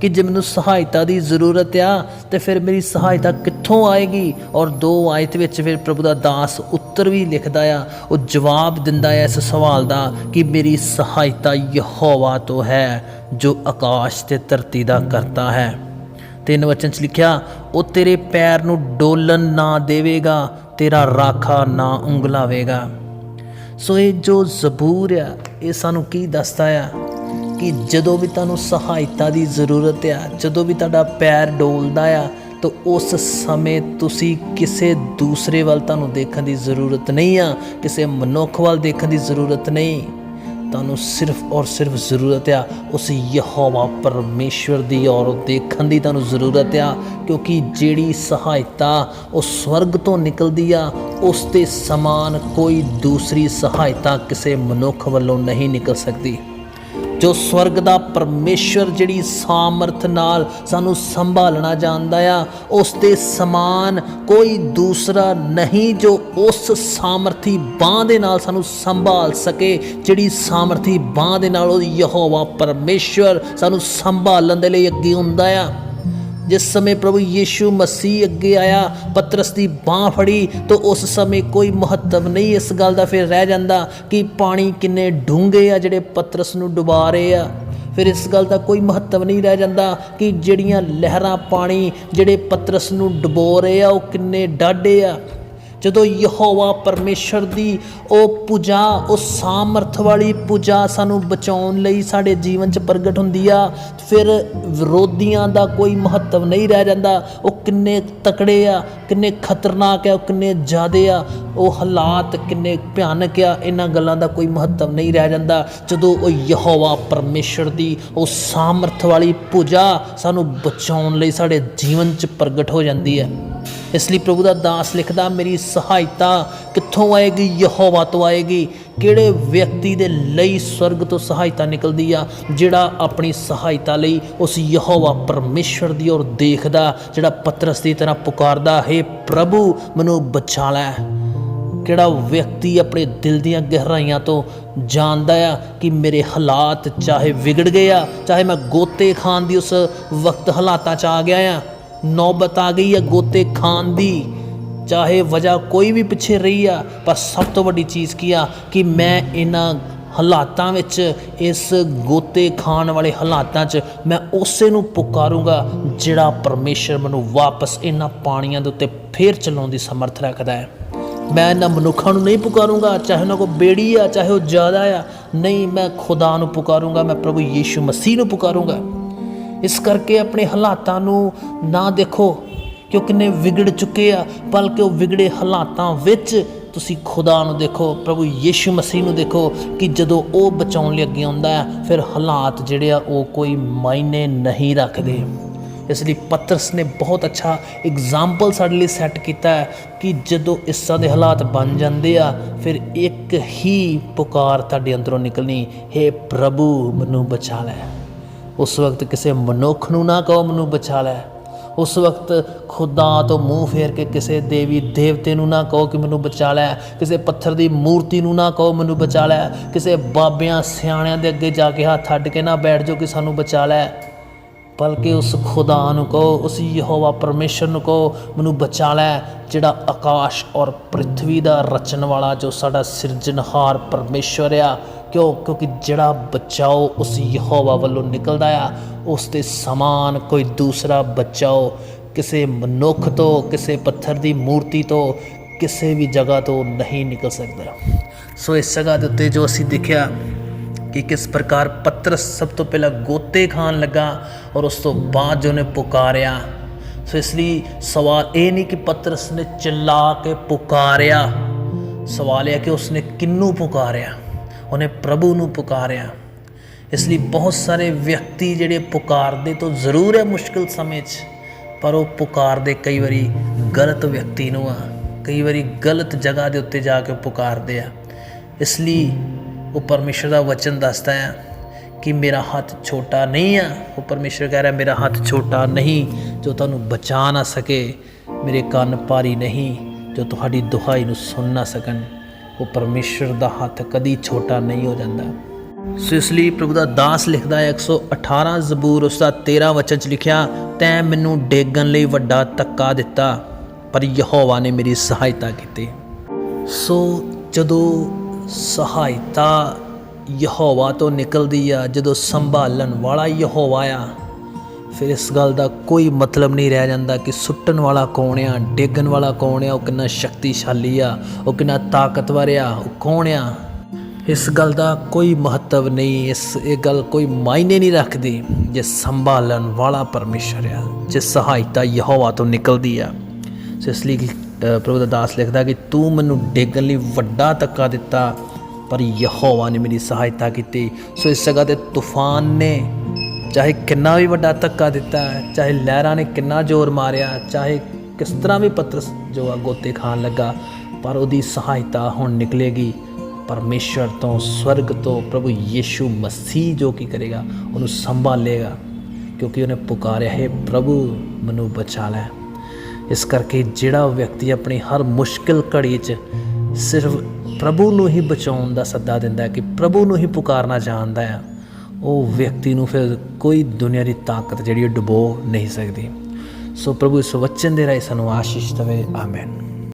ਕਿ ਜੇ ਮੈਨੂੰ ਸਹਾਇਤਾ ਦੀ ਜ਼ਰੂਰਤ ਆ, ਤੇ ਫਿਰ ਮੇਰੀ ਸਹਾਇਤਾ ਕਿੱਥੋਂ ਆਏਗੀ? ਔਰ ਦੋ ਆਇਤ ਵਿੱਚ ਫਿਰ ਪ੍ਰਭੂ ਦਾ ਦਾਸ ਉੱਤਰ ਵੀ ਲਿਖਦਾ ਆ, ਉਹ ਜਵਾਬ ਦਿੰਦਾ ਹੈ ਇਸ ਸਵਾਲ ਦਾ ਕਿ ਮੇਰੀ ਸਹਾਇਤਾ ਯਹੋਵਾ ਤੋਂ ਹੈ, ਜੋ ਆਕਾਸ਼ ਤੇ ਧਰਤੀ ਦਾ ਕਰਤਾ ਹੈ। ਤਿੰਨ ਵਚਨ ਚ ਲਿਖਿਆ, ਉਹ ਤੇਰੇ ਪੈਰ ਨੂੰ ਡੋਲਣ ਨਾ ਦੇਵੇਗਾ, ਤੇਰਾ ਰਾਖਾ ਨਾ ਉਂਗਲਾਵੇਗਾ। ਸੋ ਇਹ ਜੋ ਜ਼ਬੂਰ ਆ, ਇਹ ਸਾਨੂੰ ਕੀ ਦੱਸਦਾ ਆ? ਕਿ ਜਦੋਂ ਵੀ ਤੁਹਾਨੂੰ ਸਹਾਇਤਾ ਦੀ ਜ਼ਰੂਰਤ ਆ, ਜਦੋਂ ਵੀ ਤੁਹਾਡਾ ਪੈਰ ਡੋਲਦਾ ਆ, ਤਾਂ ਉਸ ਸਮੇਂ ਤੁਸੀਂ ਕਿਸੇ ਦੂਸਰੇ ਵੱਲ ਤੁਹਾਨੂੰ ਦੇਖਣ ਦੀ ਜ਼ਰੂਰਤ ਨਹੀਂ ਆ, ਕਿਸੇ ਮਨੁੱਖ ਵੱਲ ਦੇਖਣ ਦੀ ਜ਼ਰੂਰਤ ਨਹੀਂ। ਤੁਹਾਨੂੰ ਸਿਰਫ ਔਰ ਸਿਰਫ ਜ਼ਰੂਰਤ ਆ, ਉਸ ਯਹੋਵਾ ਪਰਮੇਸ਼ਵਰ ਦੀ ਔਰ ਦੇਖਣ ਦੀ ਤੁਹਾਨੂੰ ਜ਼ਰੂਰਤ ਆ, ਕਿਉਂਕਿ ਜਿਹੜੀ ਸਹਾਇਤਾ ਉਹ ਸਵਰਗ ਤੋਂ ਨਿਕਲਦੀ ਆ, ਉਸ 'ਤੇ ਸਮਾਨ ਕੋਈ ਦੂਸਰੀ ਸਹਾਇਤਾ ਕਿਸੇ ਮਨੁੱਖ ਵੱਲੋਂ ਨਹੀਂ ਨਿਕਲ ਸਕਦੀ। ਜੋ ਸਵਰਗ ਦਾ ਪਰਮੇਸ਼ਰ ਜਿਹੜੀ ਸਾਮਰਥ ਨਾਲ ਸਾਨੂੰ ਸੰਭਾਲਣਾ ਜਾਣਦਾ ਆ, ਉਸ ਦੇ ਸਮਾਨ ਕੋਈ ਦੂਸਰਾ ਨਹੀਂ ਜੋ ਉਸ ਸਾਮਰਥੀ ਬਾਹ ਦੇ ਨਾਲ ਸਾਨੂੰ ਸੰਭਾਲ ਸਕੇ, ਜਿਹੜੀ ਸਾਮਰਥੀ ਬਾਹ ਦੇ ਨਾਲ ਉਹ ਯਹੋਵਾ ਪਰਮੇਸ਼ਰ ਸਾਨੂੰ ਸੰਭਾਲਣ ਦੇ ਲਈ ਅੱਗੇ ਹੁੰਦਾ ਆ। ਜਿਸ ਸਮੇਂ ਪ੍ਰਭੂ ਯੀਸ਼ੂ ਮਸੀਹ ਅੱਗੇ ਆਇਆ, ਪਤਰਸ ਦੀ ਬਾਹ ਫੜੀ, ਤਾਂ ਉਸ ਸਮੇਂ ਕੋਈ ਮਹੱਤਵ ਨਹੀਂ ਇਸ ਗੱਲ ਦਾ। ਫਿਰ ਰਹਿ ਜਾਂਦਾ ਕਿ ਪਾਣੀ ਕਿੰਨੇ ਡੂੰਘੇ ਆ ਜਿਹੜੇ ਪਤਰਸ ਨੂੰ ਡੁਬਾ ਰਹੇ ਆ। ਫਿਰ ਇਸ ਗੱਲ ਦਾ ਕੋਈ ਮਹੱਤਵ ਨਹੀਂ ਰਹਿ ਜਾਂਦਾ ਕਿ ਜਿਹੜੀਆਂ ਲਹਿਰਾਂ ਪਾਣੀ, ਜਿਹੜੇ ਪਤਰਸ ਨੂੰ ਡੁਬੋ ਰਹੇ ਆ, ਉਹ ਕਿੰਨੇ ਡਾਢੇ ਆ। ਜਦੋਂ ਯਹੋਵਾ ਪਰਮੇਸ਼ਰ ਦੀ ਉਹ ਪੂਜਾ, ਉਹ ਸਾਮਰਥ ਵਾਲੀ ਪੂਜਾ ਸਾਨੂੰ ਬਚਾਉਣ ਲਈ ਸਾਡੇ ਜੀਵਨ 'ਚ ਪ੍ਰਗਟ ਹੁੰਦੀ ਆ, ਫਿਰ ਵਿਰੋਧੀਆਂ ਦਾ ਕੋਈ ਮਹੱਤਵ ਨਹੀਂ ਰਹਿ ਜਾਂਦਾ। ਉਹ ਕਿੰਨੇ ਤਕੜੇ ਆ, ਕਿੰਨੇ ਖਤਰਨਾਕ ਆ, ਉਹ ਕਿੰਨੇ ਜ਼ਿਆਦੇ ਆ, ਉਹ ਹਾਲਾਤ ਕਿੰਨੇ ਭਿਆਨਕ ਆ, ਇਹਨਾਂ ਗੱਲਾਂ ਦਾ ਕੋਈ ਮਹੱਤਵ ਨਹੀਂ ਰਹਿ ਜਾਂਦਾ। ਜਦੋਂ ਉਹ ਯਹੋਵਾ ਪਰਮੇਸ਼ਰ ਦੀ ਉਹ ਸਾਮਰਥ ਵਾਲੀ ਪੂਜਾ ਸਾਨੂੰ ਬਚਾਉਣ ਲਈ ਸਾਡੇ ਜੀਵਨ 'ਚ ਪ੍ਰਗਟ ਹੋ ਜਾਂਦੀ ਹੈ। ਇਸ ਲਈ ਪ੍ਰਭੂ ਦਾ ਦਾਸ ਲਿਖਦਾ, ਮੇਰੀ ਸਹਾਇਤਾ ਕਿੱਥੋਂ ਆਏਗੀ? ਯਹੋਵਾ ਤੋਂ ਆਏਗੀ। ਕਿਹੜੇ ਵਿਅਕਤੀ ਦੇ ਲਈ ਸਵਰਗ ਤੋਂ ਸਹਾਇਤਾ ਨਿਕਲਦੀ ਆ? ਜਿਹੜਾ ਆਪਣੀ ਸਹਾਇਤਾ ਲਈ ਉਸ ਯਹੋਵਾ ਪਰਮੇਸ਼ਰ ਦੀ ਔਰ ਦੇਖਦਾ, ਜਿਹੜਾ ਪਤਰਸ ਦੀ ਤਰ੍ਹਾਂ ਪੁਕਾਰਦਾ, ਹੈ ਪ੍ਰਭੂ, ਮੈਨੂੰ ਬਚਾ ਲੈ। ਕਿਹੜਾ ਵਿਅਕਤੀ ਆਪਣੇ ਦਿਲ ਦੀਆਂ ਗਹਿਰਾਈਆਂ ਤੋਂ ਜਾਣਦਾ ਆ ਕਿ ਮੇਰੇ ਹਾਲਾਤ ਚਾਹੇ ਵਿਗੜ ਗਏ ਆ, ਚਾਹੇ ਮੈਂ ਗੋਤੇ ਖਾਨ ਦੀ ਉਸ ਵਕਤ ਹਾਲਾਤਾਂ 'ਚ ਆ ਗਿਆ ਆ ਨੌਬਤ ਆ ਗਈ ਆ ਗੋਤੇ ਖਾਨ ਦੀ। ਚਾਹੇ ਵਜ੍ਹਾ ਕੋਈ ਵੀ ਪਿੱਛੇ ਰਹੀ ਆ, ਪਰ ਸਭ ਤੋਂ ਵੱਡੀ ਚੀਜ਼ ਕੀ ਆ ਕਿ ਮੈਂ ਇਹਨਾਂ ਹਾਲਾਤਾਂ ਵਿੱਚ, ਇਸ ਗੋਤੇ ਖਾਣ ਵਾਲੇ ਹਾਲਾਤਾਂ 'ਚ ਮੈਂ ਉਸੇ ਨੂੰ ਪੁਕਾਰੂੰਗਾ ਜਿਹੜਾ ਪਰਮੇਸ਼ਰ ਮੈਨੂੰ ਵਾਪਸ ਇਹਨਾਂ ਪਾਣੀਆਂ ਦੇ ਉੱਤੇ ਫੇਰ ਚਲਾਉਣ ਦੀ ਸਮਰੱਥ ਰੱਖਦਾ ਹੈ। ਮੈਂ ਇਹਨਾਂ ਮਨੁੱਖਾਂ ਨੂੰ ਨਹੀਂ ਪੁਕਾਰੂੰਗਾ, ਚਾਹੇ ਉਹਨਾਂ ਕੋ ਬੇੜੀ ਆ, ਚਾਹੇ ਉਹ ਜ਼ਿਆਦਾ ਆ। ਨਹੀਂ, ਮੈਂ ਖੁਦਾ ਨੂੰ ਪੁਕਾਰੂੰਗਾ, ਮੈਂ ਪ੍ਰਭੂ ਯੀਸ਼ੂ ਮਸੀਹ ਨੂੰ ਪੁਕਾਰੂੰਗਾ। ਇਸ ਕਰਕੇ ਆਪਣੇ ਹਾਲਾਤਾਂ ਨੂੰ ਨਾ ਦੇਖੋ ਕਿ ਉਹ ਕਿੰਨੇ ਵਿਗੜ ਚੁੱਕੇ ਆ, ਬਲਕਿ ਉਹ ਵਿਗੜੇ ਹਾਲਾਤਾਂ ਵਿੱਚ ਤੁਸੀਂ ਖੁਦਾ ਨੂੰ ਦੇਖੋ, ਪ੍ਰਭੂ ਯੀਸ਼ੂ ਮਸੀਹ ਨੂੰ ਦੇਖੋ, ਕਿ ਜਦੋਂ ਉਹ ਬਚਾਉਣ ਲਈ ਅੱਗੇ ਆਉਂਦਾ ਹੈ, ਫਿਰ ਹਾਲਾਤ ਜਿਹੜੇ ਆ, ਉਹ ਕੋਈ ਮਾਇਨੇ ਨਹੀਂ ਰੱਖਦੇ। ਇਸ ਲਈ ਪਤਰਸ ਨੇ ਬਹੁਤ ਅੱਛਾ ਐਗਜ਼ਾਮਪਲ ਸਾਡੇ ਲਈ ਸੈੱਟ ਕੀਤਾ ਹੈ, ਕਿ ਜਦੋਂ ਇਸ ਤਰ੍ਹਾਂ ਦੇ ਹਾਲਾਤ ਬਣ ਜਾਂਦੇ ਆ, ਫਿਰ ਇੱਕ ਹੀ ਪੁਕਾਰ ਤੁਹਾਡੇ ਅੰਦਰੋਂ ਨਿਕਲਣੀ, ਹੈ ਪ੍ਰਭੂ, ਮੈਨੂੰ ਬਚਾ ਲੈ। ਉਸ ਵਕਤ ਕਿਸੇ ਮਨੁੱਖ ਨੂੰ ਨਾ ਕਹੋ ਮੈਨੂੰ ਬਚਾ ਲੈ। ਉਸ ਵਕਤ ਖੁਦਾ ਤੋਂ ਮੂੰਹ ਫੇਰ ਕੇ ਕਿਸੇ ਦੇਵੀ ਦੇਵਤੇ ਨੂੰ ਨਾ ਕਹੋ ਕਿ ਮੈਨੂੰ ਬਚਾ ਲੈ। ਕਿਸੇ ਪੱਥਰ ਦੀ ਮੂਰਤੀ ਨੂੰ ਨਾ ਕਹੋ ਮੈਨੂੰ ਬਚਾ ਲੈ। ਕਿਸੇ ਬਾਬਿਆਂ ਸਿਆਣਿਆਂ ਦੇ ਅੱਗੇ ਜਾ ਕੇ ਹੱਥ ਅੱਡ ਕੇ ਨਾ ਬੈਠ ਜਾਓ ਕਿ ਸਾਨੂੰ ਬਚਾ ਲੈ। ਬਲਕਿ ਉਸ ਖੁਦਾ ਨੂੰ ਕਹੋ, ਉਸ ਯਹੋਵਾ ਪਰਮੇਸ਼ਰ ਨੂੰ ਕਹੋ, ਮੈਨੂੰ ਬਚਾ ਲੈ, ਜਿਹੜਾ ਆਕਾਸ਼ ਔਰ ਪ੍ਰithvi ਦਾ ਰਚਣ ਵਾਲਾ, ਜੋ ਸਾਡਾ ਸਿਰਜਣਹਾਰ ਪਰਮੇਸ਼ਰ ਆ। ਕਿਉਂ ਕਿਉਂਕਿ ਜਿਹੜਾ ਬਚਾਓ ਉਸ ਯਹੋਵਾ ਵੱਲੋਂ ਨਿਕਲਦਾ ਆ ਉਸ ਦੇ ਸਮਾਨ ਕੋਈ ਦੂਸਰਾ ਬਚਾਓ ਕਿਸੇ ਮਨੁੱਖ ਤੋਂ ਕਿਸੇ ਪੱਥਰ ਦੀ ਮੂਰਤੀ ਤੋਂ ਕਿਸੇ ਵੀ ਜਗ੍ਹਾ ਤੋਂ ਨਹੀਂ ਨਿਕਲ ਸਕਦਾ ਸੋ ਇਸ ਜਗ੍ਹਾ ਦੇ ਉੱਤੇ ਜੋ ਅਸੀਂ ਦੇਖਿਆ ਕਿ ਕਿਸ ਪ੍ਰਕਾਰ ਪਤਰਸ ਸਭ ਤੋਂ ਪਹਿਲਾਂ ਗੋਤੇ ਖਾਣ ਲੱਗਾ ਔਰ ਉਸ ਤੋਂ ਬਾਅਦ ਜੋ ਨੇ ਪੁਕਾਰਿਆ ਸੋ ਇਸ ਲਈ ਸਵਾਲ ਇਹ ਨਹੀਂ ਕਿ ਪਤਰਸ ਨੇ ਚਿल्ला ਕੇ ਪੁਕਾਰਿਆ ਸਵਾਲ ਇਹ ਹੈ ਕਿ ਉਸਨੇ ਕਿੰਨੂੰ ਪੁਕਾਰਿਆ ਉਹਨੇ ਪ੍ਰਭੂ ਨੂੰ ਪੁਕਾਰਿਆ। ਇਸ ਲਈ ਬਹੁਤ ਸਾਰੇ ਵਿਅਕਤੀ ਜਿਹੜੇ ਪੁਕਾਰਦੇ ਤੋਂ ਜ਼ਰੂਰ ਹੈ ਮੁਸ਼ਕਲ ਸਮੇਂ 'ਚ, ਪਰ ਉਹ ਪੁਕਾਰਦੇ ਕਈ ਵਾਰੀ ਗਲਤ ਵਿਅਕਤੀ ਨੂੰ ਆ। ਕਈ ਵਾਰੀ ਗਲਤ ਜਗ੍ਹਾ ਦੇ ਉੱਤੇ ਜਾ ਕੇ ਪੁਕਾਰਦੇ ਆ। ਇਸ ਲਈ ਉਹ ਪਰਮੇਸ਼ਰ ਦਾ ਵਚਨ ਦੱਸਦਾ ਆ ਕਿ ਮੇਰਾ ਹੱਥ ਛੋਟਾ ਨਹੀਂ ਆ। ਉਹ ਪਰਮੇਸ਼ਰ ਕਹਿ ਰਿਹਾ, ਮੇਰਾ ਹੱਥ ਛੋਟਾ ਨਹੀਂ ਜੋ ਤੁਹਾਨੂੰ ਬਚਾ ਨਾ ਸਕੇ। ਮੇਰੇ ਕੰਨ ਭਾਰੀ ਨਹੀਂ ਜੋ ਤੁਹਾਡੀ ਦੁਹਾਈ ਨੂੰ ਸੁਣ ਨਾ ਸਕਣ। ਉਹ ਪਰਮੇਸ਼ਰ ਦਾ ਹੱਥ ਕਦੀ ਛੋਟਾ ਨਹੀਂ ਹੋ ਜਾਂਦਾ। ਸੋ ਇਸ ਲਈ ਪ੍ਰਭੂ ਦਾ ਦਾਸ ਲਿਖਦਾ ਹੈ 118 ਜ਼ਬੂਰ, ਉਸ ਦਾ 13 ਵਚਨ ਚ ਲਿਖਿਆ, ਤੈਂ ਮੈਨੂੰ ਡੇਗਣ ਲਈ ਵੱਡਾ ਤੱਕਾ ਦਿੱਤਾ, ਪਰ ਯਹੋਵਾ ਨੇ ਮੇਰੀ ਸਹਾਇਤਾ ਕੀਤੀ। ਸੋ ਜਦੋਂ ਸਹਾਇਤਾ ਯਹੋਵਾ ਤੋਂ ਨਿਕਲਦੀ ਆ, ਜਦੋਂ ਸੰਭਾਲਣ ਵਾਲਾ ਯਹੋਵਾ ਆ ਫਿਰ ਇਸ ਗੱਲ ਦਾ ਕੋਈ ਮਤਲਬ ਨਹੀਂ ਰਹਿ ਜਾਂਦਾ ਕਿ ਸੁੱਟਣ ਵਾਲਾ ਕੌਣ ਆ, ਡੇਗਣ ਵਾਲਾ ਕੌਣ ਆ, ਉਹ ਕਿੰਨਾ ਸ਼ਕਤੀਸ਼ਾਲੀ ਆ, ਉਹ ਕਿੰਨਾ ਤਾਕਤਵਰ ਆ, ਉਹ ਕੌਣ ਆ? ਇਸ ਗੱਲ ਦਾ ਕੋਈ ਮਹੱਤਵ ਨਹੀਂ, ਇਸ, ਇਹ ਗੱਲ ਕੋਈ ਮਾਇਨੇ ਨਹੀਂ ਰੱਖਦੀ ਜੇ ਸੰਭਾਲਣ ਵਾਲਾ ਪਰਮੇਸ਼ਰ ਆ, ਜੇ ਸਹਾਇਤਾ ਯਹੋਵਾ ਤੋਂ ਨਿਕਲਦੀ ਆ। ਸੋ ਇਸ ਲਈ ਪ੍ਰਭੂ ਦਾ ਦਾਸ ਲਿਖਦਾ ਕਿ ਤੂੰ ਮੈਨੂੰ ਡੇਗਣ ਲਈ ਵੱਡਾ ਧੱਕਾ ਦਿੱਤਾ, ਪਰ ਯਹੋਵਾ ਨੇ ਮੇਰੀ ਸਹਾਇਤਾ ਕੀਤੀ। ਸੋ ਇਸ ਜਗ੍ਹਾ ਤੇ ਤੂਫਾਨ ਨੇ ਚਾਹੇ ਕਿੰਨਾ ਵੀ ਵੱਡਾ ਧੱਕਾ ਦਿੱਤਾ, ਚਾਹੇ ਲਹਿਰਾਂ ਨੇ ਕਿੰਨਾ ਜ਼ੋਰ ਮਾਰਿਆ, ਚਾਹੇ ਕਿਸ ਤਰ੍ਹਾਂ ਵੀ ਪਤਰਸ ਜੋ ਆ ਗੋਤੇ ਖਾਣ ਲੱਗਾ, ਪਰ ਉਹਦੀ ਸਹਾਇਤਾ ਹੁਣ ਨਿਕਲੇਗੀ। ਪਰਮੇਸ਼ਰ ਤੋਂ, ਸਵਰਗ ਤੋਂ ਪ੍ਰਭੂ ਯੀਸ਼ੂ ਮਸੀਹ ਜੋ ਕੀ ਕਰੇਗਾ, ਉਹਨੂੰ ਸੰਭਾਲੇਗਾ, ਕਿਉਂਕਿ ਉਹਨੇ ਪੁਕਾਰਿਆ, ਹੈ ਪ੍ਰਭੂ, ਮੈਨੂੰ ਬਚਾ ਲੈ। ਇਸ ਕਰਕੇ ਜਿਹੜਾ ਵਿਅਕਤੀ ਆਪਣੀ ਹਰ ਮੁਸ਼ਕਿਲ ਘੜੀ 'ਚ ਸਿਰਫ ਪ੍ਰਭੂ ਨੂੰ ਹੀ ਬਚਾਉਣ ਦਾ ਸੱਦਾ ਦਿੰਦਾ ਹੈ ਕਿ ਪ੍ਰਭੂ ਨੂੰ ਹੀ ਪੁਕਾਰਨਾ ਜਾਣਦਾ ਹੈ ਉਹ ਵਿਅਕਤੀ ਨੂੰ ਫਿਰ ਕੋਈ ਦੁਨੀਆ ਦੀ ਤਾਕਤ ਜਿਹੜੀ ਉਹ ਡੁਬੋ ਨਹੀਂ ਸਕਦੀ। ਸੋ ਪ੍ਰਭੂ ਇਸ ਵਚਨ ਦੇ ਰਾਹੀਂ ਸਾਨੂੰ ਆਸ਼ੀਸ਼ ਦੇਵੇ। ਆਮੇਨ।